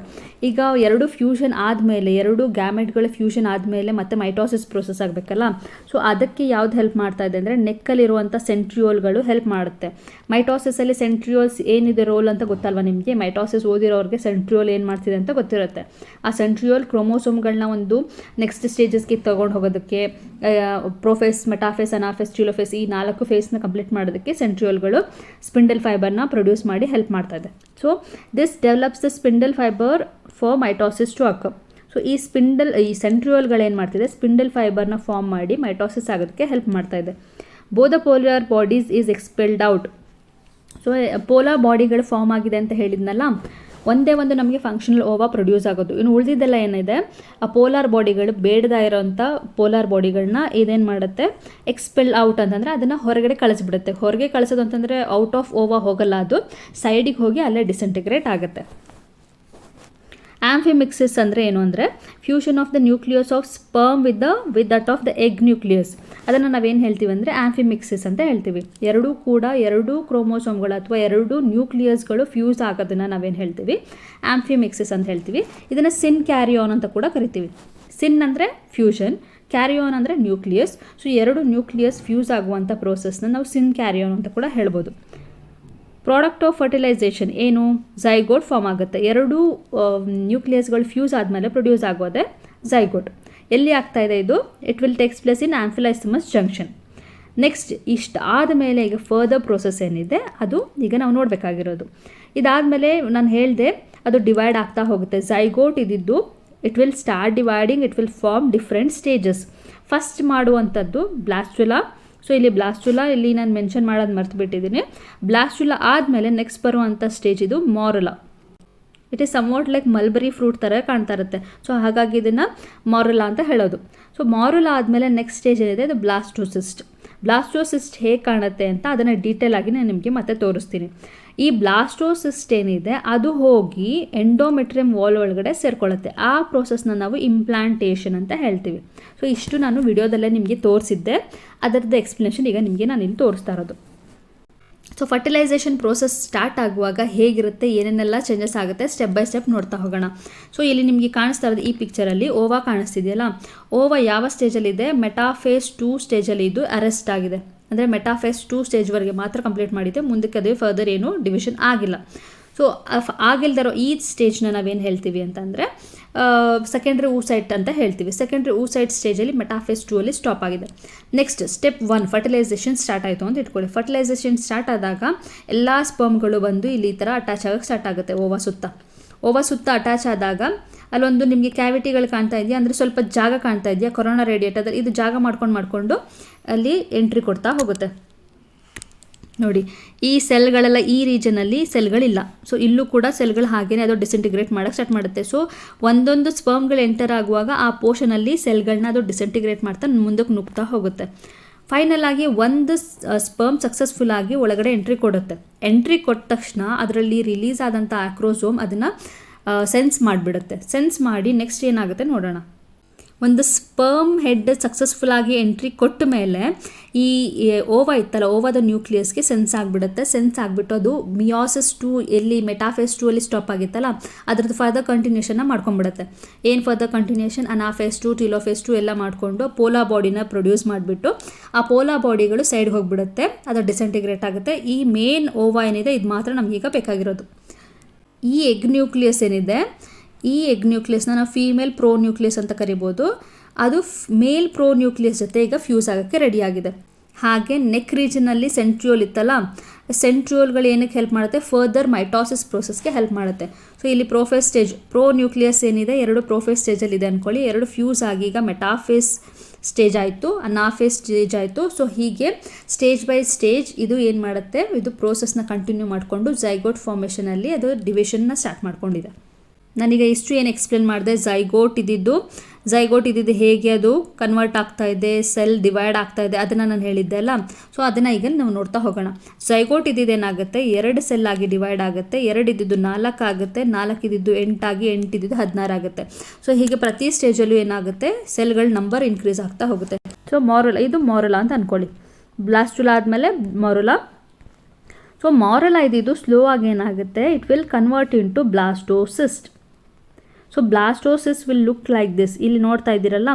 ಈಗ ಎರಡು ಫ್ಯೂಷನ್ ಆದಮೇಲೆ, ಎರಡು ಗ್ಯಾಮೆಟ್ಗಳ ಫ್ಯೂಷನ್ ಆದಮೇಲೆ ಮತ್ತೆ ಮೈಟೋಸಿಸ್ ಪ್ರೊಸೆಸ್ ಆಗಬೇಕಲ್ಲ? ಸೊ ಅದಕ್ಕೆ ಯಾವ್ದು ಹೆಲ್ಪ್ ಮಾಡ್ತಾ ಇದೆ ಅಂದರೆ ನೆಕ್ಕಲ್ಲಿರುವಂಥ ಸೆಂಟ್ರಿಯೋಲ್ಗಳು ಹೆಲ್ಪ್ ಮಾಡುತ್ತೆ. ಮೈಟೋಸಿಸಲ್ಲಿ ಸೆಂಟ್ರಿಯೋಲ್ಸ್ ಏನಿದೆ ರೋಲ್ ಅಂತ ಗೊತ್ತಲ್ವಾ ನಿಮಗೆ? ಮೈಟೋಸಿಸ್ ಓದಿರೋರಿಗೆ ಸೆಂಟ್ರಿಯೋಲ್ ಏನು ಮಾಡ್ತಿದೆ ಅಂತ ಗೊತ್ತಿರುತ್ತೆ. ಆ ಸೆಂಟ್ರಿಯೋಲ್ ಕ್ರೋಮೋಸೋಮ್ಗಳನ್ನ ಒಂದು ನೆಕ್ಸ್ಟ್ ಸ್ಟೇಜಸ್ಗೆ ತೊಗೊಂಡು ಹೋಗೋದಕ್ಕೆ ಪ್ರೊಫೇಸ್ ಮೆಟಾಫೇಸ್ ಅನಾಫೇಸ್ ಟ್ಯೂಲೋಫೇಸ್ ಈ ನಾಲ್ಕು ಫೇಸ್ನ ಕಂಪ್ಲೀಟ್ ಮಾಡೋದಕ್ಕೆ ಸೆಂಟ್ರಿಯೋಲ್ಗಳು ಸ್ಪಿಂಡಲ್ ಫೈಬರ್ನ ಪ್ರೊಡ್ಯೂಸ್ ಮಾಡಿ ಹೆಲ್ಪ್ ಮಾಡ್ತಾ ಇದೆ. So this develops the spindle fiber for mitosis to occur so ಈ ಸ್ಪಿಂಡಲ್, ಈ ಸೆಂಟ್ರಿಯೋಲ್ಗಳು ಏನು ಮಾಡ್ತಿದೆ? ಸ್ಪಿಂಡಲ್ ಫೈಬರ್ನ ಫಾರ್ಮ್ ಮಾಡಿ ಮೈಟೋಸಿಸ್ ಆಗೋದಕ್ಕೆ ಹೆಲ್ಪ್ ಮಾಡ್ತಾ ಇದೆ. Both polar bodies is expelled out so polar ಬಾಡಿಗಳು form ಆಗಿದೆ ಅಂತ ಹೇಳಿದ್ನಲ್ಲ ಒಂದೇ ಒಂದು ನಮಗೆ ಫಂಕ್ಷನಲ್ ಓವಾ ಪ್ರೊಡ್ಯೂಸ್ ಆಗೋದು. ಇನ್ನು ಉಳಿದಿದ್ದೆಲ್ಲ ಏನಿದೆ? ಆ ಪೋಲಾರ್ ಬಾಡಿಗಳು ಬೇಡದ ಇರೋಂಥ ಪೋಲಾರ್ ಬಾಡಿಗಳನ್ನ ಇದೇನು ಮಾಡುತ್ತೆ? ಎಕ್ಸ್ಪೆಲ್ ಔಟ್ ಅಂತಂದರೆ ಅದನ್ನು ಹೊರಗಡೆ ಕಳಿಸ್ಬಿಡುತ್ತೆ. ಹೊರಗೆ ಕಳಿಸೋದು ಅಂತಂದರೆ ಔಟ್ ಆಫ್ ಓವಾ ಹೋಗಲ್ಲ ಅದು. ಸೈಡಿಗೆ ಹೋಗಿ ಅಲ್ಲೇ ಡಿಸೆಂಟಿಗ್ರೇಟ್ ಆಗುತ್ತೆ. ಆಂಫಿಮಿಕ್ಸಿಸ್ ಅಂದರೆ ಏನು ಅಂದರೆ fusion of the nucleus of sperm with the with that of the egg nucleus ಅದನ್ನು ನಾವೇನು ಹೇಳ್ತೀವಿ ಅಂದರೆ ಆಂಫಿಮಿಕ್ಸಿಸ್ ಅಂತ ಹೇಳ್ತೀವಿ. ಎರಡೂ ಕೂಡ ಎರಡೂ ಕ್ರೋಮೋಸೋಮ್ಗಳು ಅಥವಾ ಎರಡು ನ್ಯೂಕ್ಲಿಯಸ್ಗಳು ಫ್ಯೂಸ್ ಆಗೋದನ್ನು ನಾವೇನು ಹೇಳ್ತೀವಿ? ಆಂಫಿಮಿಕ್ಸಿಸ್ ಅಂತ ಹೇಳ್ತೀವಿ. ಇದನ್ನು ಸಿನ್ ಕ್ಯಾರಿಯಾನ್ ಅಂತ ಕೂಡ ಕರಿತೀವಿ. ಸಿನ್ ಅಂದರೆ ಫ್ಯೂಷನ್ ಕ್ಯಾರಿಯಾನ್ ಅಂದರೆ ನ್ಯೂಕ್ಲಿಯಸ್ ಸೊ ಎರಡು ನ್ಯೂಕ್ಲಿಯಸ್ ಫ್ಯೂಸ್ ಆಗುವಂಥ ಪ್ರೋಸೆಸ್ನ ನಾವು ಸಿನ್ ಕ್ಯಾರಿಯಾನ್ ಅಂತ ಕೂಡ ಹೇಳ್ಬೋದು. ಪ್ರಾಡಕ್ಟ್ ಆಫ್ ಫರ್ಟಿಲೈಸೇಷನ್ ಏನು? ಝೈಗೋಟ್ ಫಾರ್ಮ್ ಆಗುತ್ತೆ. ಎರಡು ನ್ಯೂಕ್ಲಿಯಸ್ಗಳು ಫ್ಯೂಸ್ ಆದಮೇಲೆ ಪ್ರೊಡ್ಯೂಸ್ ಆಗೋದೆ ಝೈಗೋಟ್ ಎಲ್ಲಿ ಆಗ್ತಾ ಇದೆ ಇದು? It will takes place in ampulla isthmus junction next ಇಷ್ಟು ಆದಮೇಲೆ ಈಗ ಫರ್ದರ್ ಪ್ರೋಸೆಸ್ ಏನಿದೆ? ಅದು ಈಗ ನಾವು ನೋಡಬೇಕಾಗಿರೋದು. ಇದಾದಮೇಲೆ ನಾನು ಹೇಳಿದೆ, ಅದು ಡಿವೈಡ್ ಆಗ್ತಾ ಹೋಗುತ್ತೆ. ಝೈಗೋಟ್ ಇದ್ದಿದ್ದು it will start dividing it will form different stages first ಮಾಡುವಂಥದ್ದು ಬ್ಲಾಸ್ಚುಲಾ ಸೊ ಇಲ್ಲಿ ಬ್ಲಾಸ್ಟುಲಾ ಇಲ್ಲಿ ನಾನು ಮೆನ್ಷನ್ ಮಾಡೋದು ಮರ್ತು ಬಿಟ್ಟಿದ್ದೀನಿ ಬ್ಲಾಸ್ಟುಲಾ ಆದಮೇಲೆ ನೆಕ್ಸ್ಟ್ ಬರುವಂಥ ಸ್ಟೇಜ್ ಇದು morula it is somewhat like mulberry fruit ಥರ ಕಾಣ್ತಾ ಇರುತ್ತೆ. ಸೊ ಹಾಗಾಗಿ ಇದನ್ನು ಮಾರುಲಾ ಅಂತ ಹೇಳೋದು. ಸೊ ಮಾರುಲಾ ಆದಮೇಲೆ ನೆಕ್ಸ್ಟ್ ಸ್ಟೇಜ್ ಏನಿದೆ? ಅದು ಬ್ಲಾಸ್ಟೋಸಿಸ್ಟ್ ಬ್ಲಾಸ್ಟೋಸಿಸ್ಟ್ ಹೇಗೆ ಕಾಣುತ್ತೆ ಅಂತ ಅದನ್ನು ಡೀಟೇಲ್ ಆಗಿ ನಾನು ನಿಮಗೆ ಮತ್ತೆ ತೋರಿಸ್ತೀನಿ. ಈ ಬ್ಲಾಸ್ಟೋಸಿಸ್ಟ್ ಏನಿದೆ ಅದು ಹೋಗಿ ಎಂಡೋಮೆಟ್ರಿಯಂ ವಾಲ್ ಒಳಗಡೆ ಸೇರ್ಕೊಳ್ಳುತ್ತೆ. ಆ ಪ್ರೋಸೆಸ್ನ ನಾವು ಇಂಪ್ಲಾಂಟೇಷನ್ ಅಂತ ಹೇಳ್ತೀವಿ. ಸೊ ಇಷ್ಟು ನಾನು ವಿಡಿಯೋದಲ್ಲೇ ನಿಮಗೆ ತೋರಿಸಿದ್ದೆ. ಅದರದ್ದು ಎಕ್ಸ್ಪ್ಲನೇಷನ್ ಈಗ ನಿಮಗೆ ನಾನು ಇಲ್ಲಿ ತೋರಿಸ್ತಾ ಇರೋದು. ಸೊ ಫರ್ಟಿಲೈಸೇಷನ್ ಪ್ರೋಸೆಸ್ ಸ್ಟಾರ್ಟ್ ಆಗುವಾಗ ಹೇಗಿರುತ್ತೆ, ಏನೇನೆಲ್ಲ ಚೇಂಜಸ್ ಆಗುತ್ತೆ ಸ್ಟೆಪ್ ಬೈ ಸ್ಟೆಪ್ ನೋಡ್ತಾ ಹೋಗೋಣ. ಸೊ ಇಲ್ಲಿ ನಿಮಗೆ ಕಾಣಿಸ್ತಾ ಇರೋದು ಈ ಪಿಕ್ಚರಲ್ಲಿ ಓವಾ ಕಾಣಿಸ್ತಿದೆಯಲ್ಲ? ಓವಾ ಯಾವ ಸ್ಟೇಜಲ್ಲಿದೆ ಮೆಟಾಫೇಸ್ ಟೂ ಸ್ಟೇಜಲ್ಲಿ ಇದು ಅರೆಸ್ಟ್ ಆಗಿದೆ. ಅಂದರೆ ಮೆಟಾಫೇಸ್ ಟೂ ಸ್ಟೇಜ್ವರೆಗೆ ಮಾತ್ರ ಕಂಪ್ಲೀಟ್ ಮಾಡಿದೆ ಮುಂದಕ್ಕೆ ಅದೇ ಫರ್ದರ್ ಏನು ಡಿವಿಷನ್ ಆಗಿಲ್ಲ. ಸೊ ಆಗಿಲ್ದಿರೋ ಈ ಸ್ಟೇಜ್ನ ನಾವೇನು ಹೇಳ್ತೀವಿ ಅಂತಂದರೆ ಸೆಕೆಂಡ್ರಿ ಊಸೈಟ್ ಅಂತ ಹೇಳ್ತೀವಿ. ಸೆಕೆಂಡ್ರಿ ಊಸೈಟ್ ಸ್ಟೇಜಲ್ಲಿ ಮೆಟಾಫೇಸ್ ಟೂ ಅಲ್ಲಿ ಸ್ಟಾಪ್ ಆಗಿದೆ. Next step one fertilization start ಆಯಿತು ಅಂತ ಇಟ್ಕೊಳ್ಳಿ. ಫರ್ಟಿಲೈಸೇಷನ್ ಸ್ಟಾರ್ಟ್ ಆದಾಗ ಎಲ್ಲ ಸ್ಪರ್ಮ್ಗಳು ಬಂದು ಇಲ್ಲಿ ಈ ಥರ ಅಟ್ಯಾಚ್ ಆಗೋಕ್ಕೆ ಸ್ಟಾರ್ಟ್ ಆಗುತ್ತೆ, ಓವಾ ಸುತ್ತ. ಓವಾ ಸುತ್ತ ಅಟ್ಯಾಚ್ ಆದಾಗ ಅಲ್ಲೊಂದು ನಿಮಗೆ ಕ್ಯಾವಿಟಿಗಳು ಕಾಣ್ತಾ ಇದೆಯಾ? ಅಂದರೆ ಸ್ವಲ್ಪ ಜಾಗ ಕಾಣ್ತಾ ಇದೆಯಾ? ಕೊರೋನಾ ಅದರ ಇದು ಜಾಗ ಮಾಡ್ಕೊಂಡು ಮಾಡಿಕೊಂಡು ಅಲ್ಲಿ ಎಂಟ್ರಿ ಕೊಡ್ತಾ ಹೋಗುತ್ತೆ. ನೋಡಿ, ಈ ಸೆಲ್ಗಳೆಲ್ಲ ಈ ರೀಜನಲ್ಲಿ ಸೆಲ್ಗಳಿಲ್ಲ ಸೊ ಇಲ್ಲೂ ಕೂಡ ಸೆಲ್ಗಳು ಹಾಗೇನೆ ಅದು ಡಿಸೆಂಟಿಗ್ರೇಟ್ ಮಾಡೋಕೆ ಸ್ಟಾರ್ಟ್ ಮಾಡುತ್ತೆ. ಸೊ ಒಂದೊಂದು ಸ್ಪರ್ಮ್ಗಳು ಎಂಟರ್ ಆಗುವಾಗ ಆ ಪೋರ್ಷನಲ್ಲಿ ಸೆಲ್ಗಳನ್ನ ಅದು ಡಿಸೆಂಟಿಗ್ರೇಟ್ ಮಾಡ್ತಾ ಮುಂದಕ್ಕೆ ನುಗ್ತಾ ಹೋಗುತ್ತೆ. ಫೈನಲ್ ಆಗಿ ಒಂದು ಸ್ಪರ್ಮ್ ಸಕ್ಸಸ್ಫುಲ್ ಆಗಿ ಒಳಗಡೆ ಎಂಟ್ರಿ ಕೊಡುತ್ತೆ. ಎಂಟ್ರಿ ಕೊಟ್ಟ ತಕ್ಷಣ ಅದರಲ್ಲಿ ರಿಲೀಸ್ ಆದಂಥ ಆಕ್ರೋಸೋಮ್ ಅದನ್ನು ಸೆನ್ಸ್ ಮಾಡಿಬಿಡುತ್ತೆ. ಸೆನ್ಸ್ ಮಾಡಿ ನೆಕ್ಸ್ಟ್ ಏನಾಗುತ್ತೆ ನೋಡೋಣ. ಒಂದು ಸ್ಪರ್ಮ್ ಹೆಡ್ ಸಕ್ಸಸ್ಫುಲ್ ಆಗಿ ಎಂಟ್ರಿ ಕೊಟ್ಟ ಮೇಲೆ ಈ ಓವಾ ಇತ್ತಲ್ಲ, ಓವಾದ ನ್ಯೂಕ್ಲಿಯಸ್ಗೆ ಸೆನ್ಸ್ ಆಗಿಬಿಡುತ್ತೆ. ಸೆನ್ಸ್ ಆಗಿಬಿಟ್ಟು ಅದು ಮಿಯಾಸಿಸ್ ಟು ಎಲ್ಲಿ ಮೆಟಾಫೇಸ್ ಟು ಅಲ್ಲಿ ಸ್ಟಾಪ್ ಆಗಿತ್ತಲ್ಲ, ಅದ್ರದ್ದು ಫರ್ದರ್ ಕಂಟಿನ್ಯೂಷನ್ನ ಮಾಡ್ಕೊಂಡ್ಬಿಡುತ್ತೆ. ಏನು further continuation anaphase two telophase two ಎಲ್ಲ ಮಾಡಿಕೊಂಡು ಪೋಲಾ ಬಾಡಿನ ಪ್ರೊಡ್ಯೂಸ್ ಮಾಡಿಬಿಟ್ಟು ಆ ಪೋಲಾ ಬಾಡಿಗಳು ಸೈಡ್ ಹೋಗಿಬಿಡುತ್ತೆ, ಅದು ಡಿಸೆಂಟಿಗ್ರೇಟ್ ಆಗುತ್ತೆ. ಈ ಮೇನ್ ಓವಾ ಏನಿದೆ ಇದು ಮಾತ್ರ ನಮಗೀಗ ಬೇಕಾಗಿರೋದು. ಈ ಎಗ್ ನ್ಯೂಕ್ಲಿಯಸ್ ಏನಿದೆ ಈ ಎಗ್ ನ್ಯೂಕ್ಲಿಯಸ್ನ ನಾವು ಫೀಮೇಲ್ ಪ್ರೋ ನ್ಯೂಕ್ಲಿಯಸ್ ಅಂತ ಕರಿಬೋದು. ಅದು ಮೇಲ್ ಪ್ರೋ ನ್ಯೂಕ್ಲಿಯಸ್ ಜೊತೆ ಈಗ ಫ್ಯೂಸ್ ಆಗೋಕ್ಕೆ ರೆಡಿಯಾಗಿದೆ ಹಾಗೆ ನೆಕ್ ರೀಜನಲ್ಲಿ ಸೆಂಟ್ರಿಯೋಲ್ ಇತ್ತಲ್ಲ ಸೆಂಟ್ರಿಯೋಲ್ಗಳು ಏನಕ್ಕೆ ಹೆಲ್ಪ್ ಮಾಡುತ್ತೆ? ಫರ್ದರ್ ಮೈಟಾಸಿಸ್ ಪ್ರೋಸೆಸ್ಗೆ ಹೆಲ್ಪ್ ಮಾಡುತ್ತೆ. ಸೊ ಇಲ್ಲಿ ಪ್ರೋಫೇಸ್ ಸ್ಟೇಜ್ ಪ್ರೋ ನ್ಯೂಕ್ಲಿಯಸ್ ಏನಿದೆ? ಎರಡು ಪ್ರೋಫೇಸ್ ಸ್ಟೇಜಲ್ಲಿ ಇದೆ ಅಂದ್ಕೊಳ್ಳಿ ಎರಡು ಫ್ಯೂಸ್ ಆಗಿ ಈಗ ಮೆಟಾಫೇಸ್ ಸ್ಟೇಜ್ ಆಯಿತು ಅನಾಫೇಸ್ ಸ್ಟೇಜ್ ಆಯಿತು. ಸೊ ಹೀಗೆ ಸ್ಟೇಜ್ ಬೈ ಸ್ಟೇಜ್ ಇದು ಏನು ಮಾಡುತ್ತೆ? ಇದು ಪ್ರೋಸೆಸ್ನ ಕಂಟಿನ್ಯೂ ಮಾಡಿಕೊಂಡು ಜೈಗೋಟ್ ಫಾರ್ಮೇಷನಲ್ಲಿ ಅದು ಡಿವಿಷನ್ನ ಸ್ಟಾರ್ಟ್ ಮಾಡ್ಕೊಂಡಿದೆ. ನಾನೀಗ ಹಿಸ್ಟ್ರಿ ಏನು ಎಕ್ಸ್ಪ್ಲೇನ್ ಮಾಡಿದೆ? ಝೈಗೋಟ್ ಇದ್ದಿದ್ದು. ಝೈಗೋಟ್ ಇದ್ದಿದ್ದು ಹೇಗೆ ಅದು? ಕನ್ವರ್ಟ್ ಆಗ್ತಾ ಇದೆ ಸೆಲ್ ಡಿವೈಡ್ ಆಗ್ತಾ ಇದೆ, ಅದನ್ನು ನಾನು ಹೇಳಿದ್ದೆ ಅಲ್ಲ? ಸೊ ಅದನ್ನು ಈಗ ನಾವು ನೋಡ್ತಾ ಹೋಗೋಣ. ಝೈಗೋಟ್ ಇದ್ದಿದ್ದು ಏನಾಗುತ್ತೆ? ಎರಡು ಸೆಲ್ ಆಗಿ ಡಿವೈಡ್ ಆಗುತ್ತೆ. ಎರಡು ಇದ್ದಿದ್ದು ನಾಲ್ಕು ಆಗುತ್ತೆ. ನಾಲ್ಕು ಇದ್ದಿದ್ದು ಎಂಟಾಗಿ ಎಂಟು ಇದ್ದಿದ್ದು ಹದಿನಾರು ಆಗುತ್ತೆ. ಸೊ ಹೀಗೆ ಪ್ರತಿ ಸ್ಟೇಜಲ್ಲೂ ಏನಾಗುತ್ತೆ? ಸೆಲ್ಗಳ ನಂಬರ್ ಇನ್ಕ್ರೀಸ್ ಆಗ್ತಾ ಹೋಗುತ್ತೆ. ಸೊ ಮಾರಲ ಇದು ಮಾರಲ ಅಂತ ಅಂದ್ಕೊಳ್ಳಿ ಬ್ಲಾಸ್ಟುಲಾ ಆದಮೇಲೆ ಮಾರುಲಾ ಸೊ ಮಾರಲ ಇದ್ದಿದ್ದು ಸ್ಲೋ ಆಗಿ ಏನಾಗುತ್ತೆ? It will convert into blastocyst so blastocyst will look like this ಇಲ್ಲಿ ನೋಡ್ತಾ ಇದ್ದೀರಲ್ಲ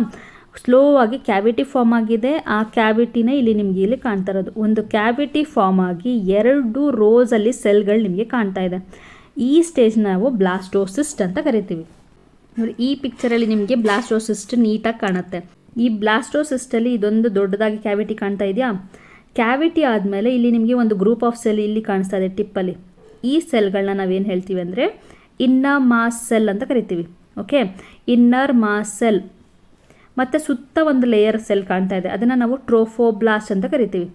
ಸ್ಲೋ ಆಗಿ ಕ್ಯಾವಿಟಿ ಫಾರ್ಮ್ ಆಗಿದೆ. ಆ ಕ್ಯಾವಿಟಿನೇ ಇಲ್ಲಿ ನಿಮಗೆ ಇಲ್ಲಿ ಕಾಣ್ತಾ ಇರೋದು. ಒಂದು ಕ್ಯಾವಿಟಿ ಫಾರ್ಮ್ ಆಗಿ ಎರಡು ರೋಸಲ್ಲಿ ಸೆಲ್ಗಳು ನಿಮಗೆ ಕಾಣ್ತಾ ಇದೆ. ಈ ಸ್ಟೇಜ್ ನಾವು ಬ್ಲಾಸ್ಟೋಸಿಸ್ಟ್ ಅಂತ ಕರಿತೀವಿ. ನೋಡಿ, ಈ ಪಿಕ್ಚರಲ್ಲಿ ನಿಮಗೆ ಬ್ಲಾಸ್ಟೋಸಿಸ್ಟ್ ನೀಟಾಗಿ ಕಾಣುತ್ತೆ. ಈ ಬ್ಲಾಸ್ಟೋಸಿಸ್ಟಲ್ಲಿ ಇದೊಂದು ದೊಡ್ಡದಾಗಿ ಕ್ಯಾವಿಟಿ ಕಾಣ್ತಾ ಇದೆಯಾ? ಕ್ಯಾವಿಟಿ ಆದಮೇಲೆ ಇಲ್ಲಿ ನಿಮಗೆ ಒಂದು ಗ್ರೂಪ್ ಆಫ್ ಸೆಲ್ ಇಲ್ಲಿ ಕಾಣಿಸ್ತಾ ಇದೆ, ಟಿಪ್ಪಲ್ಲಿ. ಈ ಸೆಲ್ಗಳನ್ನ ನಾವೇನು ಹೇಳ್ತೀವಿ ಅಂದರೆ ಇನ್ನರ್ ಮಾಸೆಲ್ ಸೆಲ್ ಅಂತ ಕರಿತೀವಿ ಓಕೆ ಇನ್ನರ್ ಮಾಸೆಲ್ ಸೆಲ್ ಮತ್ತು ಸುತ್ತ ಒಂದು ಲೇಯರ್ ಸೆಲ್ ಕಾಣ್ತಾ ಇದೆ, ಅದನ್ನು ನಾವು ಟ್ರೋಫೋಬ್ಲಾಸ್ಟ್ ಅಂತ ಕರಿತೀವಿ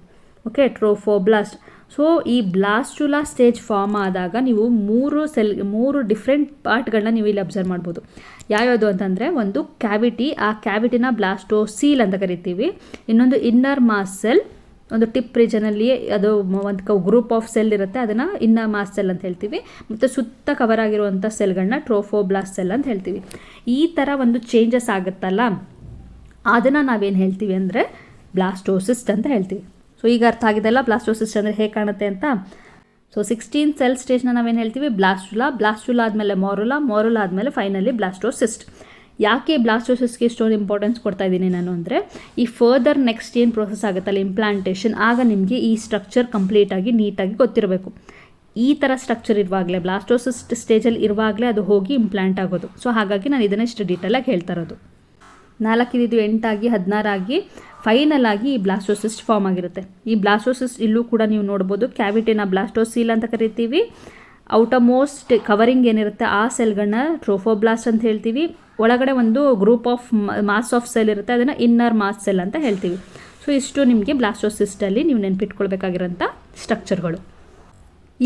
ಓಕೆ ಟ್ರೋಫೋಬ್ಲಾಸ್ಟ್ ಸೊ ಈ ಬ್ಲಾಸ್ಟುಲಾ ಸ್ಟೇಜ್ ಫಾರ್ಮ್ ಆದಾಗ ನೀವು ಮೂರು ಸೆಲ್ ಮೂರು ಡಿಫ್ರೆಂಟ್ ಪಾರ್ಟ್ಗಳನ್ನ ನೀವು ಇಲ್ಲಿ ಅಬ್ಸರ್ವ್ ಮಾಡ್ಬೋದು. ಯಾವ್ಯಾವುದು ಅಂತಂದರೆ, ಒಂದು ಕ್ಯಾವಿಟಿ ಆ ಕ್ಯಾವಿಟಿನ ಬ್ಲಾಸ್ಟೋಸೀಲ್ ಅಂತ ಕರಿತೀವಿ, ಇನ್ನೊಂದು ಇನ್ನರ್ ಮಾಸ್ ಸೆಲ್ ಒಂದು ಟಿಪ್ ರೀಜನಲ್ಲಿ ಅದು ಒಂದು ಗ್ರೂಪ್ ಆಫ್ ಸೆಲ್ ಇರುತ್ತೆ, ಅದನ್ನು ಇನ್ನ ಮಾಸ್ ಸೆಲ್ ಅಂತ ಹೇಳ್ತೀವಿ. ಮತ್ತು ಸುತ್ತ ಕವರ್ ಆಗಿರುವಂಥ ಸೆಲ್ಗಳನ್ನ ಟ್ರೋಫೋಬ್ಲಾಸ್ಟ್ ಸೆಲ್ ಅಂತ ಹೇಳ್ತೀವಿ. ಈ ಥರ ಒಂದು ಚೇಂಜಸ್ ಆಗುತ್ತಲ್ಲ, ಅದನ್ನು ನಾವೇನು ಹೇಳ್ತೀವಿ ಅಂದರೆ ಬ್ಲಾಸ್ಟೋಸಿಸ್ಟ್ ಅಂತ ಹೇಳ್ತೀವಿ. ಸೊ ಈಗ ಅರ್ಥ ಆಗಿದೆಲ್ಲ ಬ್ಲಾಸ್ಟೋಸಿಸ್ಟ್ ಅಂದರೆ ಹೇಗೆ ಕಾಣುತ್ತೆ ಅಂತ? ಸೊ ಸಿಕ್ಸ್ಟೀನ್ ಸೆಲ್ ಸ್ಟೇಜ್ನ ನಾವೇನು ಹೇಳ್ತೀವಿ? ಬ್ಲಾಸ್ಟುಲಾ ಬ್ಲಾಸ್ಟುಲಾ ಆದಮೇಲೆ ಮೊರುಲಾ ಮೊರುಲಾ ಆದಮೇಲೆ ಫೈನಲಿ ಬ್ಲಾಸ್ಟೋಸಿಸ್ಟ್. ಯಾಕೆ ಬ್ಲಾಸ್ಟೋಸಿಸ್ಗೆ ಇಷ್ಟೊಂದು ಇಂಪಾರ್ಟೆನ್ಸ್ ಕೊಡ್ತಾ ಇದ್ದೀನಿ ನಾನು ಅಂದರೆ, ಈ ಫರ್ದರ್ ನೆಕ್ಸ್ಟ್ ಏನು ಪ್ರೋಸೆಸ್ ಆಗುತ್ತಲ್ಲ ಇಂಪ್ಲಾಂಟೇಷನ್ ಆಗ ನಿಮಗೆ ಈ ಸ್ಟ್ರಕ್ಚರ್ ಕಂಪ್ಲೀಟಾಗಿ ನೀಟಾಗಿ ಗೊತ್ತಿರಬೇಕು. ಈ ಥರ ಸ್ಟ್ರಕ್ಚರ್ ಇರುವಾಗಲೇ, ಬ್ಲಾಸ್ಟೋಸಿಸ್ ಸ್ಟೇಜಲ್ಲಿ ಇರುವಾಗಲೇ ಅದು ಹೋಗಿ ಇಂಪ್ಲಾಂಟ್ ಆಗೋದು. ಸೊ ಹಾಗಾಗಿ ನಾನು ಇದನ್ನು ಇಷ್ಟು ಡೀಟೇಲಾಗಿ ಹೇಳ್ತಾ ಇರೋದು. ನಾಲ್ಕಿದು ಎಂಟಾಗಿ ಹದಿನಾರಾಗಿ ಫೈನಲ್ ಆಗಿ ಈ ಬ್ಲಾಸ್ಟೋಸಿಸ್ಟ್ ಫಾರ್ಮ್ ಆಗಿರುತ್ತೆ. ಈ ಬ್ಲಾಸ್ಟೋಸಿಸ್ ಇಲ್ಲೂ ಕೂಡ ನೀವು ನೋಡ್ಬೋದು, ಕ್ಯಾವಿಟಿನ ಬ್ಲಾಸ್ಟೋಸೀಲ್ ಅಂತ ಕರಿತೀವಿ. ಔಟಮೋಸ್ಟ್ ಕವರಿಂಗ್ ಏನಿರುತ್ತೆ, ಆ ಸೆಲ್ಗಳನ್ನ ಟ್ರೋಫೋಬ್ಲಾಸ್ಟ್ ಅಂತ ಹೇಳ್ತೀವಿ. ಒಳಗಡೆ ಒಂದು group of mass of cell ಇರುತ್ತೆ, ಅದನ್ನು ಇನ್ನರ್ ಮಾಸ್ ಸೆಲ್ ಅಂತ ಹೇಳ್ತೀವಿ. ಸೊ ಇಷ್ಟು ನಿಮಗೆ ಬ್ಲಾಸ್ಟೋಸಿಸ್ಟಲ್ಲಿ ನೀವು ನೆನ್ಪಿಟ್ಕೊಳ್ಬೇಕಾಗಿರೋಂಥ ಸ್ಟ್ರಕ್ಚರ್ಗಳು.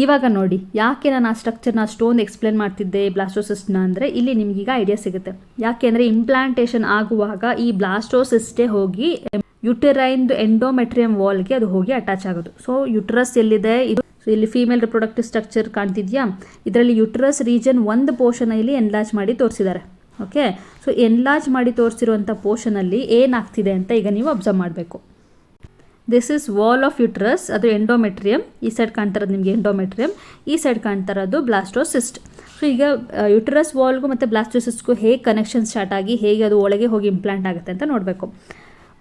ಇವಾಗ ನೋಡಿ, ಯಾಕೆ ನಾನು ಆ ಸ್ಟ್ರಕ್ಚರ್ನ ಅಷ್ಟೊಂದು ಎಕ್ಸ್ಪ್ಲೇನ್ ಮಾಡ್ತಿದ್ದೆ ಬ್ಲಾಸ್ಟೋಸಿಸ್ಟ್ನ ಅಂದರೆ ಇಲ್ಲಿ ನಿಮಗೀಗ ಐಡಿಯಾ ಸಿಗುತ್ತೆ. ಯಾಕೆ ಅಂದರೆ ಇಂಪ್ಲಾಂಟೇಷನ್ ಆಗುವಾಗ ಈ ಬ್ಲಾಸ್ಟೋಸಿಸ್ಟೇ ಹೋಗಿ ಯುಟೆರೈನ್ದು ಎಂಡೋಮೆಟ್ರಿಯಂ ವಾಲ್ಗೆ ಅದು ಹೋಗಿ ಅಟ್ಯಾಚ್ ಆಗೋದು. ಸೊ ಯುಟ್ರಸ್ ಎಲ್ಲಿದೆ? ಇದು ಇಲ್ಲಿ ಫೀಮೇಲ್ ರಿಪ್ರೊಡಕ್ಟಿವ್ ಸ್ಟ್ರಕ್ಚರ್ ಕಾಣ್ತಿದ್ಯಾ? ಇದರಲ್ಲಿ ಯುಟ್ರಸ್ ರೀಜನ್ ಒಂದು ಪೋರ್ಷನ್ ಇಲ್ಲಿ ಎನ್ಲಾಜ್ ಮಾಡಿ ತೋರಿಸಿದ್ದಾರೆ. ಓಕೆ ಸೊ ಎನ್ಲಾಜ್ ಮಾಡಿ ತೋರಿಸಿರುವಂಥ ಪೋರ್ಷನಲ್ಲಿ ಏನಾಗ್ತಿದೆ ಅಂತ ಈಗ ನೀವು ಅಬ್ಸರ್ವ್ ಮಾಡಬೇಕು. This is wall of uterus ಅದು ಎಂಡೋಮೆಟ್ರಿಯಮ್ ಈ ಸೈಡ್ ಕಾಣ್ತಾರದು ನಿಮಗೆ ಎಂಡೋಮೆಟ್ರಿಯಮ್ ಈ ಸೈಡ್ ಕಾಣ್ತಾರದು ಬ್ಲಾಸ್ಟೋಸಿಸ್ಟ್ ಸೊ ಈಗ ಯುಟ್ರಸ್ ವಾಲ್ಗೂ ಮತ್ತು ಬ್ಲಾಸ್ಟೋಸಿಸ್ಟ್ಗೂ ಹೇಗೆ ಕನೆಕ್ಷನ್ ಸ್ಟಾರ್ಟ್ ಆಗಿ, ಹೇಗೆ ಅದು ಒಳಗೆ ಹೋಗಿ ಇಂಪ್ಲಾಂಟ್ ಆಗುತ್ತೆ ಅಂತ ನೋಡಬೇಕು.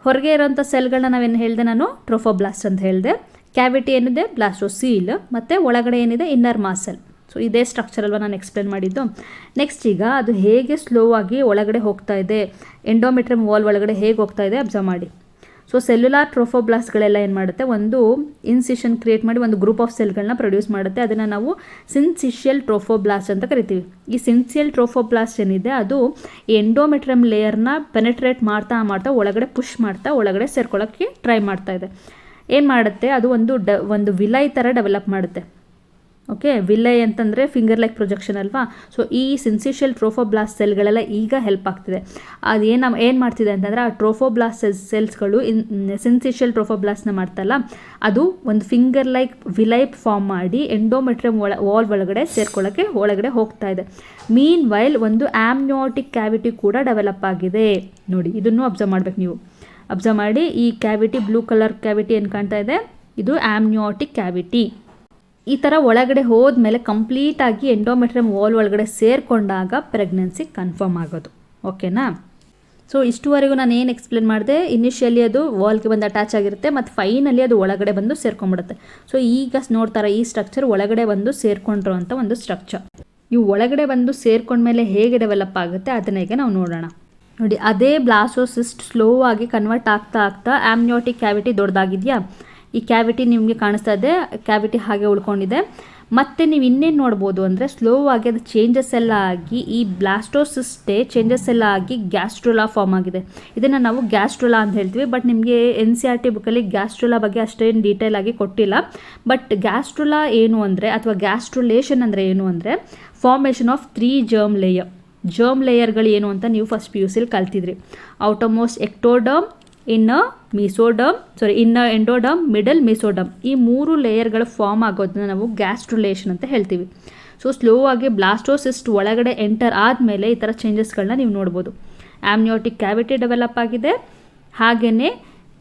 ಹೊರಗೆ ಇರೋಂಥ ಸೆಲ್ಗಳನ್ನ ನಾವೇನು ಹೇಳಿದೆ ನಾನು? ಟ್ರೋಫೋಬ್ಲಾಸ್ಟ್ ಅಂತ ಹೇಳಿದೆ. ಕ್ಯಾವಿಟಿ ಏನಿದೆ? ಬ್ಲಾಸ್ಟೋಸೀಲ್ ಮತ್ತು ಒಳಗಡೆ ಏನಿದೆ? ಇನ್ನರ್ ಮಾಸೆಲ್ ಸೊ ಇದೇ ಸ್ಟ್ರಕ್ಚರ್ ಅಲ್ವಾ ನಾನು ಎಕ್ಸ್ಪ್ಲೇನ್ ಮಾಡಿದ್ದು. ನೆಕ್ಸ್ಟ್ ಈಗ ಅದು ಹೇಗೆ ಸ್ಲೋ ಆಗಿ ಒಳಗಡೆ ಹೋಗ್ತಾ ಇದೆ? ಎಂಡೋಮೆಟ್ರಿಯಮ್ ವಾಲ್ ಒಳಗಡೆ ಹೇಗೆ ಹೋಗ್ತಾ ಇದೆ? ಅಬ್ಸರ್ವ್ ಮಾಡಿ. ಸೊ ಸೆಲ್ಯುಲಾರ್ ಟ್ರೋಫೋಬ್ಲಾಸ್ಗಳೆಲ್ಲ ಏನು ಮಾಡುತ್ತೆ? ಒಂದು ಇನ್ಸಿಷನ್ ಕ್ರಿಯೇಟ್ ಮಾಡಿ ಒಂದು ಗ್ರೂಪ್ ಆಫ್ ಸೆಲ್ಗಳನ್ನ ಪ್ರೊಡ್ಯೂಸ್ ಮಾಡುತ್ತೆ. ಅದನ್ನು ನಾವು ಸಿನ್ಸಿಷಿಯಲ್ ಟ್ರೋಫೋಬ್ಲಾಸ್ಟ್ ಅಂತ ಕರಿತೀವಿ. ಈ ಸಿನ್ಸಿಯಲ್ ಟ್ರೋಫೋಬ್ಲಾಸ್ಟ್ ಏನಿದೆ? ಅದು ಎಂಡೋಮೆಟ್ರಮ್ ಲೇಯರ್ನ ಪೆನೆಟ್ರೇಟ್ ಮಾಡ್ತಾ ಮಾಡ್ತಾ ಒಳಗಡೆ ಪುಷ್ ಮಾಡ್ತಾ ಒಳಗಡೆ ಸೇರ್ಕೊಳ್ಳೋಕ್ಕೆ ಟ್ರೈ ಮಾಡ್ತಾ ಇದೆ. ಏನು ಮಾಡುತ್ತೆ? ಅದು ಒಂದು ಡ, ಒಂದು ವಿಲೈ ಥರ ಡೆವಲಪ್ ಮಾಡುತ್ತೆ. ಓಕೆ ವಿಲ್ಲೈ ಅಂತಂದರೆ ಫಿಂಗರ್ ಲೈಕ್ ಪ್ರೊಜೆಕ್ಷನ್ ಅಲ್ವಾ? ಸೊ ಈ ಸಿನ್ಸಿಷಿಯಲ್ ಟ್ರೋಫೋಬ್ಲಾಸ್ಟ್ ಸೆಲ್ಗಳೆಲ್ಲ ಈಗ ಹೆಲ್ಪ್ ಆಗ್ತಿದೆ. ಅದು ಏನು ಏನು ಮಾಡ್ತಿದೆ ಅಂತಂದರೆ ಆ ಟ್ರೋಫೋಬ್ಲಾಸ್ಟ್ ಸೆಲ್ಸ್ ಸೆಲ್ಸ್ಗಳು ಇನ್ ಸಿನ್ಸಿಷಿಯಲ್ ಟ್ರೋಫೋಬ್ಲಾಸ್ಟ್ನ ಮಾಡ್ತಲ್ಲ, ಅದು ಒಂದು ಫಿಂಗರ್ ಲೈಕ್ ವಿಲೈಪ್ ಫಾರ್ಮ್ ಮಾಡಿ ಎಂಡೋಮೆಟ್ರಿಯಮ್ ಒಳ ವಾಲ್ ಒಳಗಡೆ ಸೇರ್ಕೊಳ್ಳೋಕ್ಕೆ ಒಳಗಡೆ ಹೋಗ್ತಾ ಇದೆ. ಮೀನ್ ವೈಲ್ ಒಂದು ಆಮ್ನಿಯೋಟಿಕ್ ಕ್ಯಾವಿಟಿ ಕೂಡ ಡೆವಲಪ್ ಆಗಿದೆ. ನೋಡಿ, ಇದನ್ನು ಅಬ್ಸರ್ವ್ ಮಾಡ್ಬೇಕು ನೀವು. ಅಬ್ಸರ್ವ್ ಮಾಡಿ ಈ ಕ್ಯಾವಿಟಿ ಬ್ಲೂ ಕಲರ್ ಕ್ಯಾವಿಟಿ ಏನು ಕಾಣ್ತಾ ಇದೆ? ಇದು ಆಮ್ನಿಯೋಟಿಕ್ ಕ್ಯಾವಿಟಿ ಈ ಥರ ಒಳಗಡೆ ಹೋದ್ಮೇಲೆ ಕಂಪ್ಲೀಟಾಗಿ ಎಂಡೋಮೆಟ್ರಿಯಮ್ ವಾಲ್ ಒಳಗಡೆ ಸೇರಿಕೊಂಡಾಗ ಪ್ರೆಗ್ನೆನ್ಸಿ ಕನ್ಫರ್ಮ್ ಆಗೋದು. ಓಕೆನಾ ಸೊ ಇಷ್ಟುವರೆಗೂ ನಾನು ಏನು ಎಕ್ಸ್ಪ್ಲೇನ್ ಮಾಡಿದೆ? ಇನಿಷಿಯಲಿ ಅದು ವಾಲ್ಗೆ ಬಂದು ಅಟ್ಯಾಚ್ ಆಗಿರುತ್ತೆ ಮತ್ತು ಫೈನಲಿ ಅದು ಒಳಗಡೆ ಬಂದು ಸೇರ್ಕೊಂಡ್ಬಿಡುತ್ತೆ. ಸೊ ಈಗ ನೋಡ್ತಾರೆ ಈ ಸ್ಟ್ರಕ್ಚರ್ ಒಳಗಡೆ ಬಂದು ಸೇರ್ಕೊಂಡ್ರು ಅಂತ ಒಂದು ಸ್ಟ್ರಕ್ಚರ್ ಇವು ಒಳಗಡೆ ಬಂದು ಸೇರ್ಕೊಂಡ ಮೇಲೆ ಹೇಗೆ ಡೆವಲಪ್ ಆಗುತ್ತೆ ಅದನ್ನ ಈಗ ನಾವು ನೋಡೋಣ. ನೋಡಿ, ಅದೇ ಬ್ಲಾಸೋಸಿಸ್ಟ್ ಸ್ಲೋ ಆಗಿ ಕನ್ವರ್ಟ್ ಆಗ್ತಾ ಆಗ್ತಾ ಆಮ್ನಿಯೋಟಿಕ್ ಕ್ಯಾವಿಟಿ ದೊಡ್ಡದಾಗಿದೆಯಾ ಈ ಕ್ಯಾವಿಟಿ ನಿಮಗೆ ಕಾಣಿಸ್ತಾ ಇದೆ, ಕ್ಯಾವಿಟಿ ಹಾಗೆ ಉಳ್ಕೊಂಡಿದೆ. ಮತ್ತು ನೀವು ಇನ್ನೇನು ನೋಡ್ಬೋದು ಅಂದರೆ ಸ್ಲೋ ಆಗಿ ಅದು ಚೇಂಜಸ್ ಎಲ್ಲ ಆಗಿ ಈ ಬ್ಲಾಸ್ಟೋಸಿಸ್ಟೇ ಚೇಂಜಸ್ ಎಲ್ಲ ಆಗಿ ಗ್ಯಾಸ್ಟ್ರೋಲಾ ಫಾರ್ಮ್ ಆಗಿದೆ. ಇದನ್ನು ನಾವು ಗ್ಯಾಸ್ಟ್ರೋಲಾ ಅಂತ ಹೇಳ್ತೀವಿ ಬಟ್ ನಿಮಗೆ ಎನ್ ಸಿ ಆರ್ ಟಿ ಬುಕ್ಕಲ್ಲಿ ಗ್ಯಾಸ್ಟ್ರೋಲಾ ಬಗ್ಗೆ ಅಷ್ಟೇನು ಡೀಟೇಲ್ ಆಗಿ ಕೊಟ್ಟಿಲ್ಲ. ಬಟ್ ಗ್ಯಾಸ್ಟ್ರೋಲಾ ಏನು ಅಂದರೆ, ಅಥವಾ ಗ್ಯಾಸ್ಟ್ರೋಲೇಷನ್ ಅಂದರೆ ಏನು ಅಂದರೆ formation of three germ layer germ ಲೇಯರ್ಗಳು ಏನು ಅಂತ ನೀವು ಫಸ್ಟ್ ಪಿ ಯು ಸಿಲಿ ಕಲ್ತಿದ್ರಿ. ಔಟೋಮೋಸ್ಟ್ ಎಕ್ಟೋಡರ್ಮ್ ಇನ್ನ ಮಿಸೋಡಮ್ ಸಾರಿ ಇನ್ನ ಎಂಡೋಡಮ್ ಮಿಡಲ್ ಮಿಸೋಡಮ್ ಈ ಮೂರು ಲೇಯರ್ಗಳು ಫಾರ್ಮ್ ಆಗೋದನ್ನ ನಾವು ಗ್ಯಾಸ್ಟ್ರುಲೇಷನ್ ಅಂತ ಹೇಳ್ತೀವಿ. ಸೊ ಸ್ಲೋ ಆಗಿ ಬ್ಲಾಸ್ಟೋಸಿಸ್ಟ್ ಒಳಗಡೆ ಎಂಟರ್ ಆದಮೇಲೆ ಈ ಥರ ಚೇಂಜಸ್ಗಳನ್ನ ನೀವು ನೋಡ್ಬೋದು. ಆಮ್ನಿಯೋಟಿಕ್ ಕ್ಯಾವಿಟಿ ಡೆವಲಪ್ ಆಗಿದೆ. ಹಾಗೆಯೇ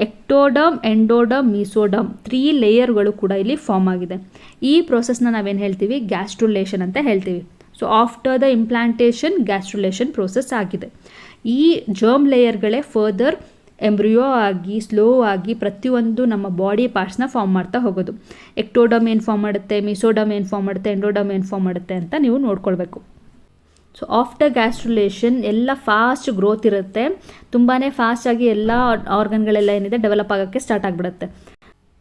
ಎಕ್ಟೋಡಮ್ ಎಂಡೋಡಮ್ ಮೀಸೋಡಮ್ ತ್ರೀ ಲೇಯರ್ಗಳು ಕೂಡ ಇಲ್ಲಿ ಫಾರ್ಮ್ ಆಗಿದೆ. ಈ ಪ್ರೋಸೆಸ್ನ ನಾವೇನು ಹೇಳ್ತೀವಿ? ಗ್ಯಾಸ್ಟ್ರುಲೇಷನ್ ಅಂತ ಹೇಳ್ತೀವಿ. So after the implantation gastrulation process ಆಗಿದೆ. ಈ ಜರ್ಮ್ ಲೇಯರ್ಗಳೇ ಫರ್ದರ್ ಎಂಬ್ರಿಯೋ ಆಗಿ ಸ್ಲೋ ಆಗಿ ಪ್ರತಿಯೊಂದು ನಮ್ಮ ಬಾಡಿ ಪಾರ್ಟ್ಸ್ನ ಫಾರ್ಮ್ ಮಾಡ್ತಾ ಹೋಗೋದು. ಎಕ್ಟೋಡಮ್ ಏನು ಫಾರ್ಮ್ ಮಾಡುತ್ತೆ ಮಿಸೋಡಮ್ ಏನು ಫಾರ್ಮ್ ಮಾಡುತ್ತೆ ಎಂಡೋಡಮ್ ಏನು ಫಾರ್ಮ್ ಮಾಡುತ್ತೆ ಅಂತ ನೀವು ನೋಡ್ಕೊಳ್ಬೇಕು. ಸೊ ಆಫ್ಟರ್ ಗ್ಯಾಸ್ಟ್ರುಲೇಷನ್ ಎಲ್ಲ ಫಾಸ್ಟ್ ಗ್ರೋತ್ ಇರುತ್ತೆ. ತುಂಬಾ ಫಾಸ್ಟಾಗಿ ಎಲ್ಲ ಆರ್ಗನ್ಗಳೆಲ್ಲ ಏನಿದೆ ಡೆವಲಪ್ ಆಗೋಕ್ಕೆ ಸ್ಟಾರ್ಟ್ ಆಗಿಬಿಡುತ್ತೆ.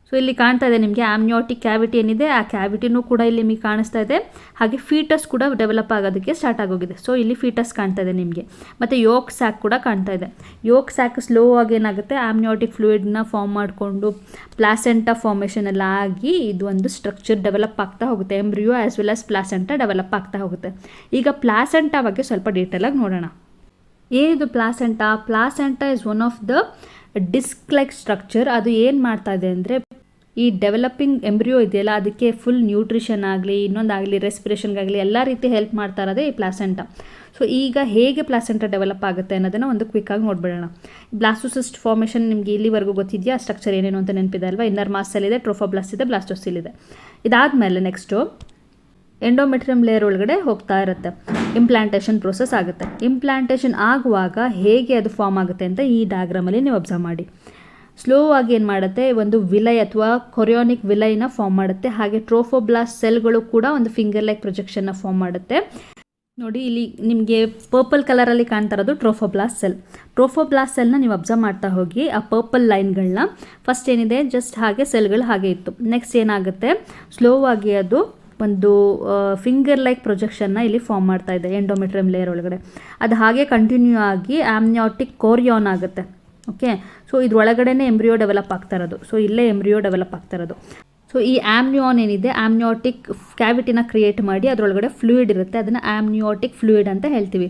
ಸೊ ಇಲ್ಲಿ ಕಾಣ್ತಾ ಇದೆ ನಿಮಗೆ ಆಮ್ನಿಯೋಟಿಕ್ ಕ್ಯಾವಿಟಿ ಏನಿದೆ, ಆ ಕ್ಯಾವಿಟಿನೂ ಕೂಡ ಇಲ್ಲಿ ನಿಮಗೆ ಕಾಣಿಸ್ತಾ ಇದೆ. ಹಾಗೆ ಫೀಟಸ್ ಕೂಡ ಡೆವಲಪ್ ಆಗೋದಕ್ಕೆ ಸ್ಟಾರ್ಟ್ ಆಗೋಗಿದೆ. ಸೊ ಇಲ್ಲಿ ಫೀಟಸ್ ಕಾಣ್ತಾ ಇದೆ ನಿಮಗೆ. ಮತ್ತು ಯೋಕ್ ಸ್ಯಾಕ್ ಕೂಡ ಕಾಣ್ತಾ ಇದೆ. ಯೋಕ್ ಸ್ಯಾಕ್ ಸ್ಲೋ ಆಗಿ ಏನಾಗುತ್ತೆ? ಆಮ್ನಿಯೋಟಿಕ್ ಫ್ಲೂಯಿಡ್ನ ಫಾರ್ಮ್ ಮಾಡಿಕೊಂಡು ಪ್ಲಾಸೆಂಟಾ ಫಾರ್ಮೇಷನ್ ಎಲ್ಲ ಆಗಿ ಇದು ಒಂದು ಸ್ಟ್ರಕ್ಚರ್ ಡೆವಲಪ್ ಆಗ್ತಾ ಹೋಗುತ್ತೆ. Embryo as well as placenta develop ಆಗ್ತಾ ಹೋಗುತ್ತೆ. ಈಗ ಪ್ಲಾಸೆಂಟಾ ಬಗ್ಗೆ ಸ್ವಲ್ಪ ಡೀಟೇಲಾಗಿ ನೋಡೋಣ. ಏನಿದು placenta placenta is one of the disc like structure ಅದು ಏನು ಮಾಡ್ತಾ ಇದೆ ಅಂದರೆ ಈ ಡೆವಲಪಿಂಗ್ ಎಂಬ್ರಿಯೋ ಇದೆಯಲ್ಲ, ಅದಕ್ಕೆ ಫುಲ್ ನ್ಯೂಟ್ರಿಷನ್ ಆಗಲಿ, ಇನ್ನೊಂದಾಗಲಿ ರೆಸ್ಪಿರೇಷನ್ಗಾಗಲಿ ಎಲ್ಲ ರೀತಿ ಹೆಲ್ಪ್ ಮಾಡ್ತಾ ಇರೋದೇ ಈ ಪ್ಲಾಸೆಂಟ ಸೊ ಈಗ ಹೇಗೆ ಪ್ಲಾಸೆಂಟ ಡೆವಲಪ್ ಆಗುತ್ತೆ ಅನ್ನೋದನ್ನು ಒಂದು ಕ್ವಿಕ್ಕಾಗಿ ನೋಡ್ಬಿಡೋಣ. ಬ್ಲಾಸ್ಟೋಸಿಸ್ಟ್ ಫಾರ್ಮೇಷನ್ ನಿಮಗೆ ಇಲ್ಲಿವರೆಗೂ ಗೊತ್ತಿದೆಯಾ? ಸ್ಟ್ರಕ್ಚರ್ ಏನೇನು ಅಂತ ನೆನಪಿದೆ ಅಲ್ವಾ? ಇನ್ನರ್ ಮಾಸ್ಸಲ್ಲಿದೆ ಇದೆ ಟ್ರೋಫೋಬ್ಲಾಸ್ಟ್ ಇದೆ ಬ್ಲಾಸ್ಟೋಸಿಲ್ ಇದೆ ಇದಾದಮೇಲೆ ನೆಕ್ಸ್ಟು ಎಂಡೋಮೆಟ್ರಿಯಮ್ ಲೇಯರ್ ಒಳಗಡೆ ಹೋಗ್ತಾ ಇರುತ್ತೆ. ಇಂಪ್ಲಾಂಟೇಷನ್ ಪ್ರೋಸೆಸ್ ಆಗುತ್ತೆ. ಇಂಪ್ಲಾಂಟೇಷನ್ ಆಗುವಾಗ ಹೇಗೆ ಅದು ಫಾರ್ಮ್ ಆಗುತ್ತೆ ಅಂತ ಈ ಡಯಾಗ್ರಾಮಲ್ಲಿ ನೀವು ಅಬ್ಸರ್ವ್ ಮಾಡಿ. ಸ್ಲೋ ಆಗಿ ಏನು ಮಾಡುತ್ತೆ? ಒಂದು ವಿಲೈ ಅಥವಾ ಕೊರಿಯೋನಿಕ್ ವಿಲೈನ ಫಾರ್ಮ್ ಮಾಡುತ್ತೆ. ಹಾಗೆ ಟ್ರೋಫೋಬ್ಲಾಸ್ಟ್ ಸೆಲ್ಗಳು ಕೂಡ ಒಂದು ಫಿಂಗರ್ ಲೈಕ್ ಪ್ರೊಜೆಕ್ಷನ್ನ ಫಾರ್ಮ್ ಮಾಡುತ್ತೆ. ನೋಡಿ, ಇಲ್ಲಿ ನಿಮಗೆ ಪರ್ಪಲ್ ಕಲರಲ್ಲಿ ಕಾಣ್ತಾ ಇರೋದು ಟ್ರೋಫೋಬ್ಲಾಸ್ಟ್ ಸೆಲ್ ಟ್ರೋಫೋಬ್ಲಾಸ್ಟ್ ಸೆಲ್ನ ನೀವು ಅಬ್ಸರ್ವ್ ಮಾಡ್ತಾ ಹೋಗಿ, ಆ ಪರ್ಪಲ್ ಲೈನ್ಗಳನ್ನ ಫಸ್ಟ್ ಏನಿದೆ? ಜಸ್ಟ್ ಹಾಗೆ ಸೆಲ್ಗಳು ಹಾಗೆ ಇತ್ತು. ನೆಕ್ಸ್ಟ್ ಏನಾಗುತ್ತೆ? ಸ್ಲೋ ಆಗಿ ಅದು ಒಂದು ಫಿಂಗರ್ ಲೈಕ್ ಪ್ರೊಜೆಕ್ಷನ್ನ ಇಲ್ಲಿ ಫಾರ್ಮ್ ಮಾಡ್ತಾ ಇದೆ ಎಂಡೋಮೆಟ್ರಿಯಮ್ ಲೇಯರ್ ಒಳಗಡೆ. ಅದು ಹಾಗೆ ಕಂಟಿನ್ಯೂ ಆಗಿ ಆಮ್ನಿಯಾಟಿಕ್ ಕೋರಿಯಾನ್ ಆಗುತ್ತೆ ಓಕೆ ಸೊ ಇದ್ರೊಳಗಡೆನೇ ಎಂಬ್ರಿಯೋ ಡೆವಲಪ್ ಆಗ್ತಾ ಇರೋದು. ಸೊ ಇಲ್ಲೇ ಎಂಬ್ರಿಯೋ ಡೆವಲಪ್ ಆಗ್ತಾ ಇರೋದು. ಸೊ ಈ ಆಮ್ನಿಯಾನ್ ಏನಿದೆ ಆಮ್ನಿಯಾಟಿಕ್ ಕ್ಯಾವಿಟಿನ ಕ್ರಿಯೇಟ್ ಮಾಡಿ ಅದರೊಳಗಡೆ ಫ್ಲೂಯಿಡ್ ಇರುತ್ತೆ, ಅದನ್ನು ಆಮ್ನಿಯಾಟಿಕ್ ಫ್ಲೂಯಿಡ್ ಅಂತ ಹೇಳ್ತೀವಿ.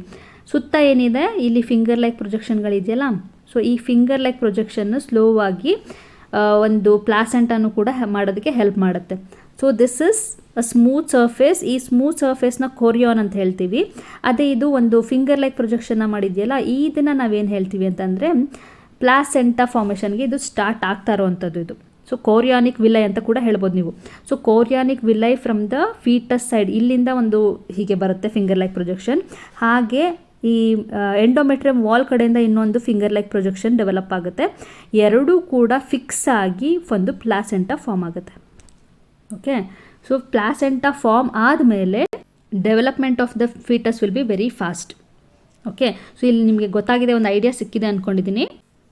ಸುತ್ತ ಏನಿದೆ, ಇಲ್ಲಿ ಫಿಂಗರ್ ಲೈಕ್ ಪ್ರೊಜೆಕ್ಷನ್ಗಳಿದೆಯಲ್ಲ ಸೊ ಈ ಫಿಂಗರ್ ಲೈಕ್ ಪ್ರೊಜೆಕ್ಷನ್ನು ಆಗಿ ಒಂದು ಪ್ಲಾಸೆಂಟನ್ನು ಕೂಡ ಮಾಡೋದಕ್ಕೆ ಹೆಲ್ಪ್ ಮಾಡುತ್ತೆ. So this is smooth surface ಈ ಸ್ಮೂತ್ ಸರ್ಫೇಸ್ನ ಕೊರಿಯೋನ್ ಅಂತ ಹೇಳ್ತೀವಿ. ಅದೇ ಇದು ಒಂದು ಫಿಂಗರ್ ಲೈಕ್ ಪ್ರೊಜೆಕ್ಷನ್ನ ಮಾಡಿದೆಯಲ್ಲ, ಇದನ್ನು ನಾವೇನು ಹೇಳ್ತೀವಿ ಅಂತಂದರೆ ಪ್ಲಾಸೆಂಟಾ ಫಾರ್ಮೇಷನ್ಗೆ ಇದು ಸ್ಟಾರ್ಟ್ ಆಗ್ತಾ ಇರೋವಂಥದ್ದು ಇದು. ಸೊ ಕೋರಿಯಾನಿಕ್ ವಿಲೈ ಅಂತ ಕೂಡ ಹೇಳ್ಬೋದು ನೀವು. So chorionic villi from the fetus side ಇಲ್ಲಿಂದ ಒಂದು ಹೀಗೆ ಬರುತ್ತೆ ಫಿಂಗರ್ ಲೈಕ್ ಪ್ರೊಜೆಕ್ಷನ್ ಹಾಗೆ ಈ ಎಂಡೋಮೆಟ್ರಿಯಮ್ ವಾಲ್ ಕಡೆಯಿಂದ ಇನ್ನೊಂದು ಫಿಂಗರ್ ಲೈಕ್ ಪ್ರೊಜೆಕ್ಷನ್ ಡೆವಲಪ್ ಆಗುತ್ತೆ. ಎರಡೂ ಕೂಡ ಫಿಕ್ಸ್ ಆಗಿ ಒಂದು ಪ್ಲಾಸೆಂಟ ಫಾರ್ಮ್ ಆಗುತ್ತೆ. ಓಕೆ ಸೊ ಪ್ಲಾಸೆಂಟಾ ಫಾರ್ಮ್ ಆದಮೇಲೆ development of the fetus will be very fast okay so ಇಲ್ಲಿ ನಿಮಗೆ ಗೊತ್ತಾಗಿದೆ, ಒಂದು ಐಡಿಯಾ ಸಿಕ್ಕಿದೆ ಅಂದ್ಕೊಂಡಿದ್ದೀನಿ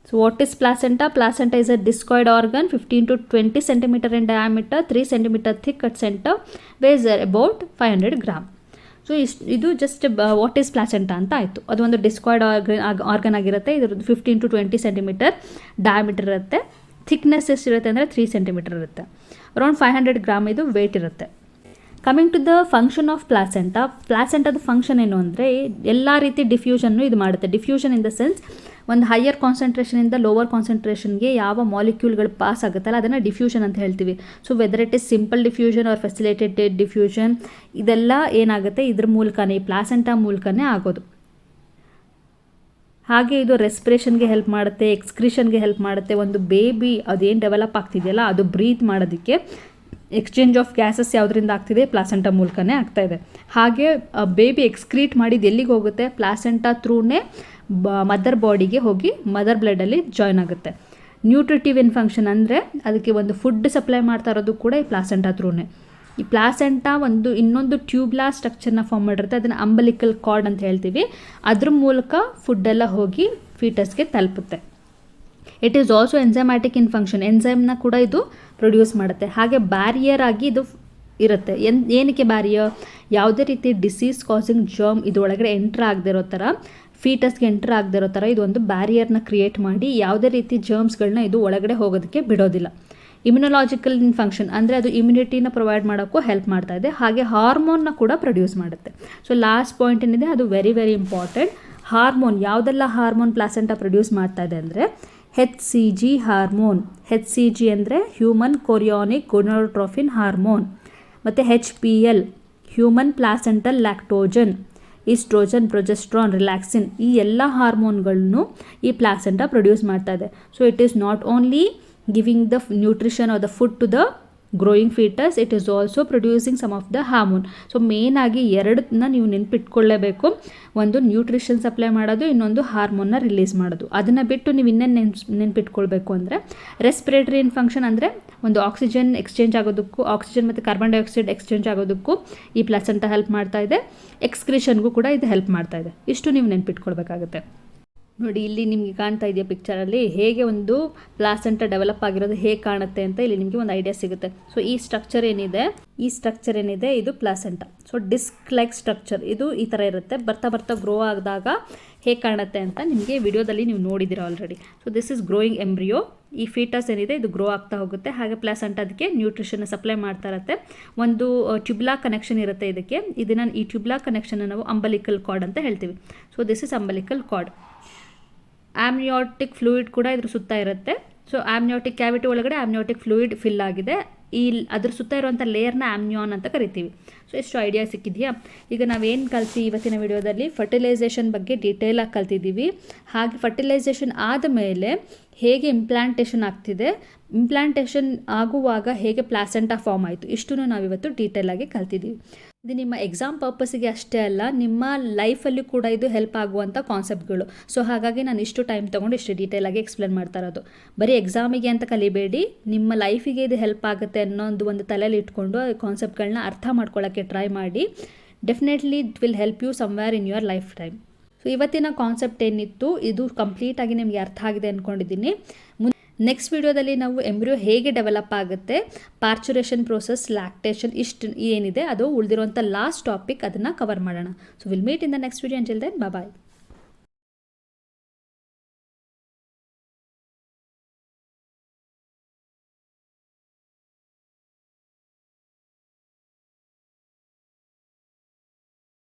so what is placenta placenta is a discoid organ fifteen to twenty centimetre in diameter three centimetre thick at centre weighs about five hundred gram so ಇಷ್ಟು ಇದು just what is placenta ಅಂತ ಆಯಿತು. ಅದು ಒಂದು ಡಿಸ್ಕಾಯ್ಡ್ organ organ ಆಗಿರುತ್ತೆ. ಇದ್ರದ್ದು fifteen to twenty centimetre diameter ಇರುತ್ತೆ. Thickness ಎಷ್ಟಿರುತ್ತೆ ಅಂದರೆ ತ್ರೀ ಸೆಂಟಿಮೀಟರ್ ಇರುತ್ತೆ. ಅರೌಂಡ್ ಫೈವ್ ಹಂಡ್ರೆಡ್ ಗ್ರಾಮ್ ಇದು ವೆಯ್ಟ್ ಇರುತ್ತೆ. Coming to the function of placenta ಪ್ಲಾಸೆಂಟಾದ function ಏನು ಅಂದರೆ ಎಲ್ಲ ರೀತಿ ಡಿಫ್ಯೂಷನ್ನು ಇದು ಮಾಡುತ್ತೆ. ಡಿಫ್ಯೂಷನ್ ಇನ್ ದ ಸೆನ್ಸ್ ಒಂದು ಹೈಯರ್ ಕಾನ್ಸಂಟ್ರೇಷನಿಂದ ಲೋವರ್ ಕಾನ್ಸಂಟ್ರೇಷನ್ಗೆ ಯಾವ ಮಾಲಿಕ್ಯೂಲ್ಗಳು ಪಾಸ್ ಆಗುತ್ತಲ್ಲ, ಅದನ್ನು ಡಿಫ್ಯೂಷನ್ ಅಂತ ಹೇಳ್ತೀವಿ. So whether it is simple diffusion or facilitated diffusion ಇದೆಲ್ಲ ಏನಾಗುತ್ತೆ? ಇದ್ರ ಮೂಲಕನೇ, ಈ ಪ್ಲಾಸೆಂಟಾ ಮೂಲಕನೇ ಆಗೋದು. ಹಾಗೆ ಇದು ರೆಸ್ಪಿರೇಷನ್ಗೆ ಹೆಲ್ಪ್ ಮಾಡುತ್ತೆ ಎಕ್ಸ್ಕ್ರಿಷನ್ಗೆ ಹೆಲ್ಪ್ ಮಾಡುತ್ತೆ. ಒಂದು ಬೇಬಿ ಅದೇನು ಡೆವಲಪ್ ಆಗ್ತಿದೆಯಲ್ಲ, ಅದು ಬ್ರೀತ್ ಮಾಡೋದಕ್ಕೆ ಎಕ್ಸ್ಚೇಂಜ್ ಆಫ್ ಗ್ಯಾಸಸ್ ಯಾವುದರಿಂದ ಆಗ್ತಿದೆ? ಪ್ಲಾಸೆಂಟಾ ಮೂಲಕನೇ ಆಗ್ತಾಯಿದೆ ಹಾಗೆ ಬೇಬಿ ಎಕ್ಸ್ಕ್ರೀಟ್ ಮಾಡಿದ್ದು ಎಲ್ಲಿಗೆ ಹೋಗುತ್ತೆ? ಪ್ಲಾಸೆಂಟಾ ಥ್ರೂನೇ ಬ ಮದರ್ ಬಾಡಿಗೆ ಹೋಗಿ ಮದರ್ ಬ್ಲಡಲ್ಲಿ ಜಾಯ್ನ್ ಆಗುತ್ತೆ. ನ್ಯೂಟ್ರಿಟಿವ್ ಇನ್ ಫಂಕ್ಷನ್ ಅಂದರೆ, ಅದಕ್ಕೆ ಒಂದು ಫುಡ್ ಸಪ್ಲೈ ಮಾಡ್ತಾ ಇರೋದು ಕೂಡ ಈ ಪ್ಲಾಸೆಂಟಾ ಥ್ರೂನೇ ಈ ಪ್ಲಾಸೆಂಟಾ ಒಂದು ಇನ್ನೊಂದು ಟ್ಯೂಬ್ಲಾ ಸ್ಟ್ರಕ್ಚರ್ನ ಫಾರ್ಮ್ ಮಾಡಿರುತ್ತೆ. ಅದನ್ನು ಅಂಬಲಿಕಲ್ ಕಾರ್ಡ್ ಅಂತ ಹೇಳ್ತೀವಿ. ಅದ್ರ ಮೂಲಕ ಫುಡ್ಡೆಲ್ಲ ಹೋಗಿ ಫೀಟಸ್ಗೆ ತಲುಪುತ್ತೆ. It is also enzymatic in function ಎನ್ಸೈಮ್ನ ಕೂಡ ಇದು ಪ್ರೊಡ್ಯೂಸ್ ಮಾಡುತ್ತೆ. ಹಾಗೆ ಬ್ಯಾರಿಯರ್ ಆಗಿ ಇದು ಇರುತ್ತೆ. ಎನ್, ಏನಕ್ಕೆ ಬ್ಯಾರಿಯರ್ ಯಾವುದೇ ರೀತಿ ಡಿಸೀಸ್ ಕಾಸಿಂಗ್ ಜರ್ಮ್ ಇದರೊಳಗಡೆ ಎಂಟ್ರ್ ಆಗದಿರೋ ಥರ ಫೀಟಸ್ಗೆ ಎಂಟ್ರ್ ಆಗದಿರೋ ಥರ ಇದು ಒಂದು ಬ್ಯಾರಿಯರ್ನ ಕ್ರಿಯೇಟ್ ಮಾಡಿ, ಯಾವುದೇ ರೀತಿ ಜರ್ಮ್ಸ್ಗಳನ್ನ ಇದು ಒಳಗಡೆ ಹೋಗೋದಕ್ಕೆ ಬಿಡೋದಿಲ್ಲ. ಇಮ್ಯುನೊಲಾಜಿಕಲ್ ಇನ್ ಫಂಕ್ಷನ್ ಅಂದರೆ ಅದು ಇಮ್ಯುನಿಟಿನ ಪ್ರೊವೈಡ್ ಮಾಡೋಕ್ಕೂ ಹೆಲ್ಪ್ ಮಾಡ್ತಾ ಇದೆ. ಹಾಗೆ ಹಾರ್ಮೋನ್ನ ಕೂಡ ಪ್ರೊಡ್ಯೂಸ್ ಮಾಡುತ್ತೆ. ಸೊ ಲಾಸ್ಟ್ ಪಾಯಿಂಟ್ ಏನಿದೆ, ಅದು ವೆರಿ ವೆರಿ ಇಂಪಾರ್ಟೆಂಟ್ ಹಾರ್ಮೋನ್ ಯಾವುದೆಲ್ಲ ಹಾರ್ಮೋನ್ ಪ್ಲಾಸೆಂಟ ಪ್ರೊಡ್ಯೂಸ್ ಮಾಡ್ತಾ ಇದೆ ಅಂದರೆ H C G hormone H C G ಅಂದರೆ ಹ್ಯೂಮನ್ ಕೊರಿಯಾನಿಕ್ ಗೊನೋಟ್ರೋಫಿನ್ ಹಾರ್ಮೋನ್ ಮತ್ತು H P L human placental lactogen oestrogen progesterone relaxin ಈ ಎಲ್ಲ ಹಾರ್ಮೋನ್ಗಳನ್ನು ಈ ಪ್ಲಾಸೆಂಟ ಪ್ರೊಡ್ಯೂಸ್ ಮಾಡ್ತಾ ಇದೆ. So it is not only giving the nutrition or the food to the growing fetus it is also producing some of the hormone so main ಆಗಿ ಎರಡನ್ನ ನೀವು ನೆನ್ಪಿಟ್ಕೊಳ್ಳೇಬೇಕು. ಒಂದು ನ್ಯೂಟ್ರಿಷನ್ ಸಪ್ಲೈ ಮಾಡೋದು, ಇನ್ನೊಂದು ಹಾರ್ಮೋನ್ನ ರಿಲೀಸ್ ಮಾಡೋದು. ಅದನ್ನು ಬಿಟ್ಟು ನೀವು ಇನ್ನೇನು ನೆನ್ಸ್, ನೆನ್ಪಿಟ್ಕೊಳ್ಬೇಕು ಅಂದರೆ ರೆಸ್ಪಿರೇಟರಿ ಇನ್ ಫಂಕ್ಷನ್ ಅಂದರೆ ಒಂದು ಆಕ್ಸಿಜನ್ ಎಕ್ಸ್ಚೇಂಜ್ ಆಗೋದಕ್ಕೂ ಆಕ್ಸಿಜನ್ ಮತ್ತು ಕಾರ್ಬನ್ ಡೈಆಕ್ಸೈಡ್ ಎಕ್ಸ್ಚೇಂಜ್ ಆಗೋದಕ್ಕೂ ಈ ಪ್ಲಸೆಂಟ ಹೆಲ್ಪ್ ಮಾಡ್ತಾ ಇದೆ. ಎಕ್ಸ್ಕ್ರಿಷನ್ಗೂ ಕೂಡ ಇದು ಹೆಲ್ಪ್ ಮಾಡ್ತಾ ಇದೆ. ಇಷ್ಟು ನೀವು ನೆನ್ಪಿಟ್ಕೊಳ್ಬೇಕಾಗುತ್ತೆ. ನೋಡಿ, ಇಲ್ಲಿ ನಿಮಗೆ ಕಾಣ್ತಾ ಇದೆಯಾ ಪಿಕ್ಚರಲ್ಲಿ ಹೇಗೆ ಒಂದು ಪ್ಲಾಸೆಂಟ ಡೆವಲಪ್ ಆಗಿರೋದು ಹೇಗೆ ಕಾಣುತ್ತೆ ಅಂತ ಇಲ್ಲಿ ನಿಮಗೆ ಒಂದು ಐಡಿಯಾ ಸಿಗುತ್ತೆ. ಸೊ ಈ ಸ್ಟ್ರಕ್ಚರ್ ಏನಿದೆ? ಈ ಸ್ಟ್ರಕ್ಚರ್ ಏನಿದೆ? ಇದು placenta so disc like structure ಇದು ಈ ಥರ ಇರುತ್ತೆ. ಬರ್ತಾ ಬರ್ತಾ ಗ್ರೋ ಆದಾಗ ಹೇಗೆ ಕಾಣುತ್ತೆ ಅಂತ ನಿಮಗೆ ವಿಡಿಯೋದಲ್ಲಿ ನೀವು ನೋಡಿದ್ದೀರಾ already so this is growing embryo ಈ ಫೀಟಸ್ ಏನಿದೆ, ಇದು ಗ್ರೋ ಆಗ್ತಾ ಹೋಗುತ್ತೆ. ಹಾಗೆ ಪ್ಲಾಸೆಂಟ ಅದಕ್ಕೆ ನ್ಯೂಟ್ರಿಷನ್ ಸಪ್ಲೈ ಮಾಡ್ತಾ ಇರುತ್ತೆ. ಒಂದು ಟ್ಯೂಬ್ಲಾ ಕನೆಕ್ಷನ್ ಇರುತ್ತೆ ಇದಕ್ಕೆ. ಇದನ್ನು ಈ ಟ್ಯೂಬ್ಲಾ ಕನೆಕ್ಷನ್ ನಾವು ಅಂಬಲಿಕಲ್ ಕಾರ್ಡ್ ಅಂತ ಹೇಳ್ತೀವಿ. So this is umbilical cord amniotic fluid ಕೂಡ ಇದ್ರ ಸುತ್ತ ಇರುತ್ತೆ. ಸೊ ಆಮ್ನಿಯೋಟಿಕ್ ಕ್ಯಾವಿಟಿ ಒಳಗಡೆ ಆಮ್ನಿಯೋಟಿಕ್ ಫ್ಲೂಯಿಡ್ ಫಿಲ್ ಆಗಿದೆ. ಈ ಅದ್ರ ಸುತ್ತ ಇರುವಂಥ ಲೇಯರ್ನ ಆಮ್ನಿಯಾನ್ ಅಂತ ಕರಿತೀವಿ. ಸೊ ಎಷ್ಟು ಐಡಿಯಾ ಸಿಕ್ಕಿದೆಯಾ? ಈಗ ನಾವೇನು ಕಲ್ತಿ ಇವತ್ತಿನ ವಿಡಿಯೋದಲ್ಲಿ ಫರ್ಟಿಲೈಸೇಷನ್ ಬಗ್ಗೆ ಡೀಟೇಲಾಗಿ ಕಲ್ತಿದ್ದೀವಿ. ಹಾಗೆ ಫರ್ಟಿಲೈಸೇಷನ್ ಆದಮೇಲೆ ಹೇಗೆ ಇಂಪ್ಲಾಂಟೇಷನ್ ಆಗ್ತಿದೆ ಇಂಪ್ಲಾಂಟೇಷನ್ ಆಗುವಾಗ ಹೇಗೆ ಪ್ಲಾಸೆಂಟಾ ಫಾರ್ಮ್ ಆಯಿತು, ಇಷ್ಟನ್ನು ನಾವಿವತ್ತು ಡೀಟೇಲಾಗಿ ಕಲ್ತಿದ್ದೀವಿ. ಇದು ನಿಮ್ಮ ಎಕ್ಸಾಮ್ ಪರ್ಪಸ್ಗೆ ಅಷ್ಟೇ ಅಲ್ಲ, ನಿಮ್ಮ ಲೈಫಲ್ಲಿ ಕೂಡ ಇದು ಹೆಲ್ಪ್ ಆಗುವಂಥ ಕಾನ್ಸೆಪ್ಟ್ಗಳು ಸೊ ಹಾಗಾಗಿ ನಾನು ಇಷ್ಟು ಟೈಮ್ ತೊಗೊಂಡು ಇಷ್ಟು ಡೀಟೇಲಾಗಿ ಎಕ್ಸ್ಪ್ಲೇನ್ ಮಾಡ್ತಾ ಇರೋದು. ಬರೀ ಎಕ್ಸಾಮಿಗೆ ಅಂತ ಕಲಿಬೇಡಿ, ನಿಮ್ಮ ಲೈಫಿಗೆ ಇದು ಹೆಲ್ಪ್ ಆಗುತ್ತೆ ಅನ್ನೋ ಒಂದು ತಲೆಯಲ್ಲಿ ಇಟ್ಕೊಂಡು ಆ ಕಾನ್ಸೆಪ್ಟ್ಗಳನ್ನ ಅರ್ಥ ಮಾಡ್ಕೊಳ್ಳೋಕ್ಕೆ ಟ್ರೈ ಮಾಡಿ. Definitely it will help you somewhere in your life time so ಇವತ್ತಿನ ಕಾನ್ಸೆಪ್ಟ್ ಏನಿತ್ತು, ಇದು ಕಂಪ್ಲೀಟಾಗಿ ನಿಮಗೆ ಅರ್ಥ ಆಗಿದೆ ಅಂದ್ಕೊಂಡಿದ್ದೀನಿ ನೆಕ್ಸ್ಟ್ ವಿಡಿಯೋದಲ್ಲಿ ನಾವು ಎಂಬ್ರಿಯೋ ಹೇಗೆ ಡೆವಲಪ್ ಆಗುತ್ತೆ? ಪಾರ್ಚುರೇಷನ್ ಪ್ರೋಸೆಸ್ ಲ್ಯಾಕ್ಟೇಷನ್ ಇಷ್ಟು ಏನಿದೆ ಅದು ಉಳಿದಿರುವಂಥ ಲಾಸ್ಟ್ ಟಾಪಿಕ್ ಅದನ್ನು ಕವರ್ ಮಾಡೋಣ. So will meet in the next video until then bye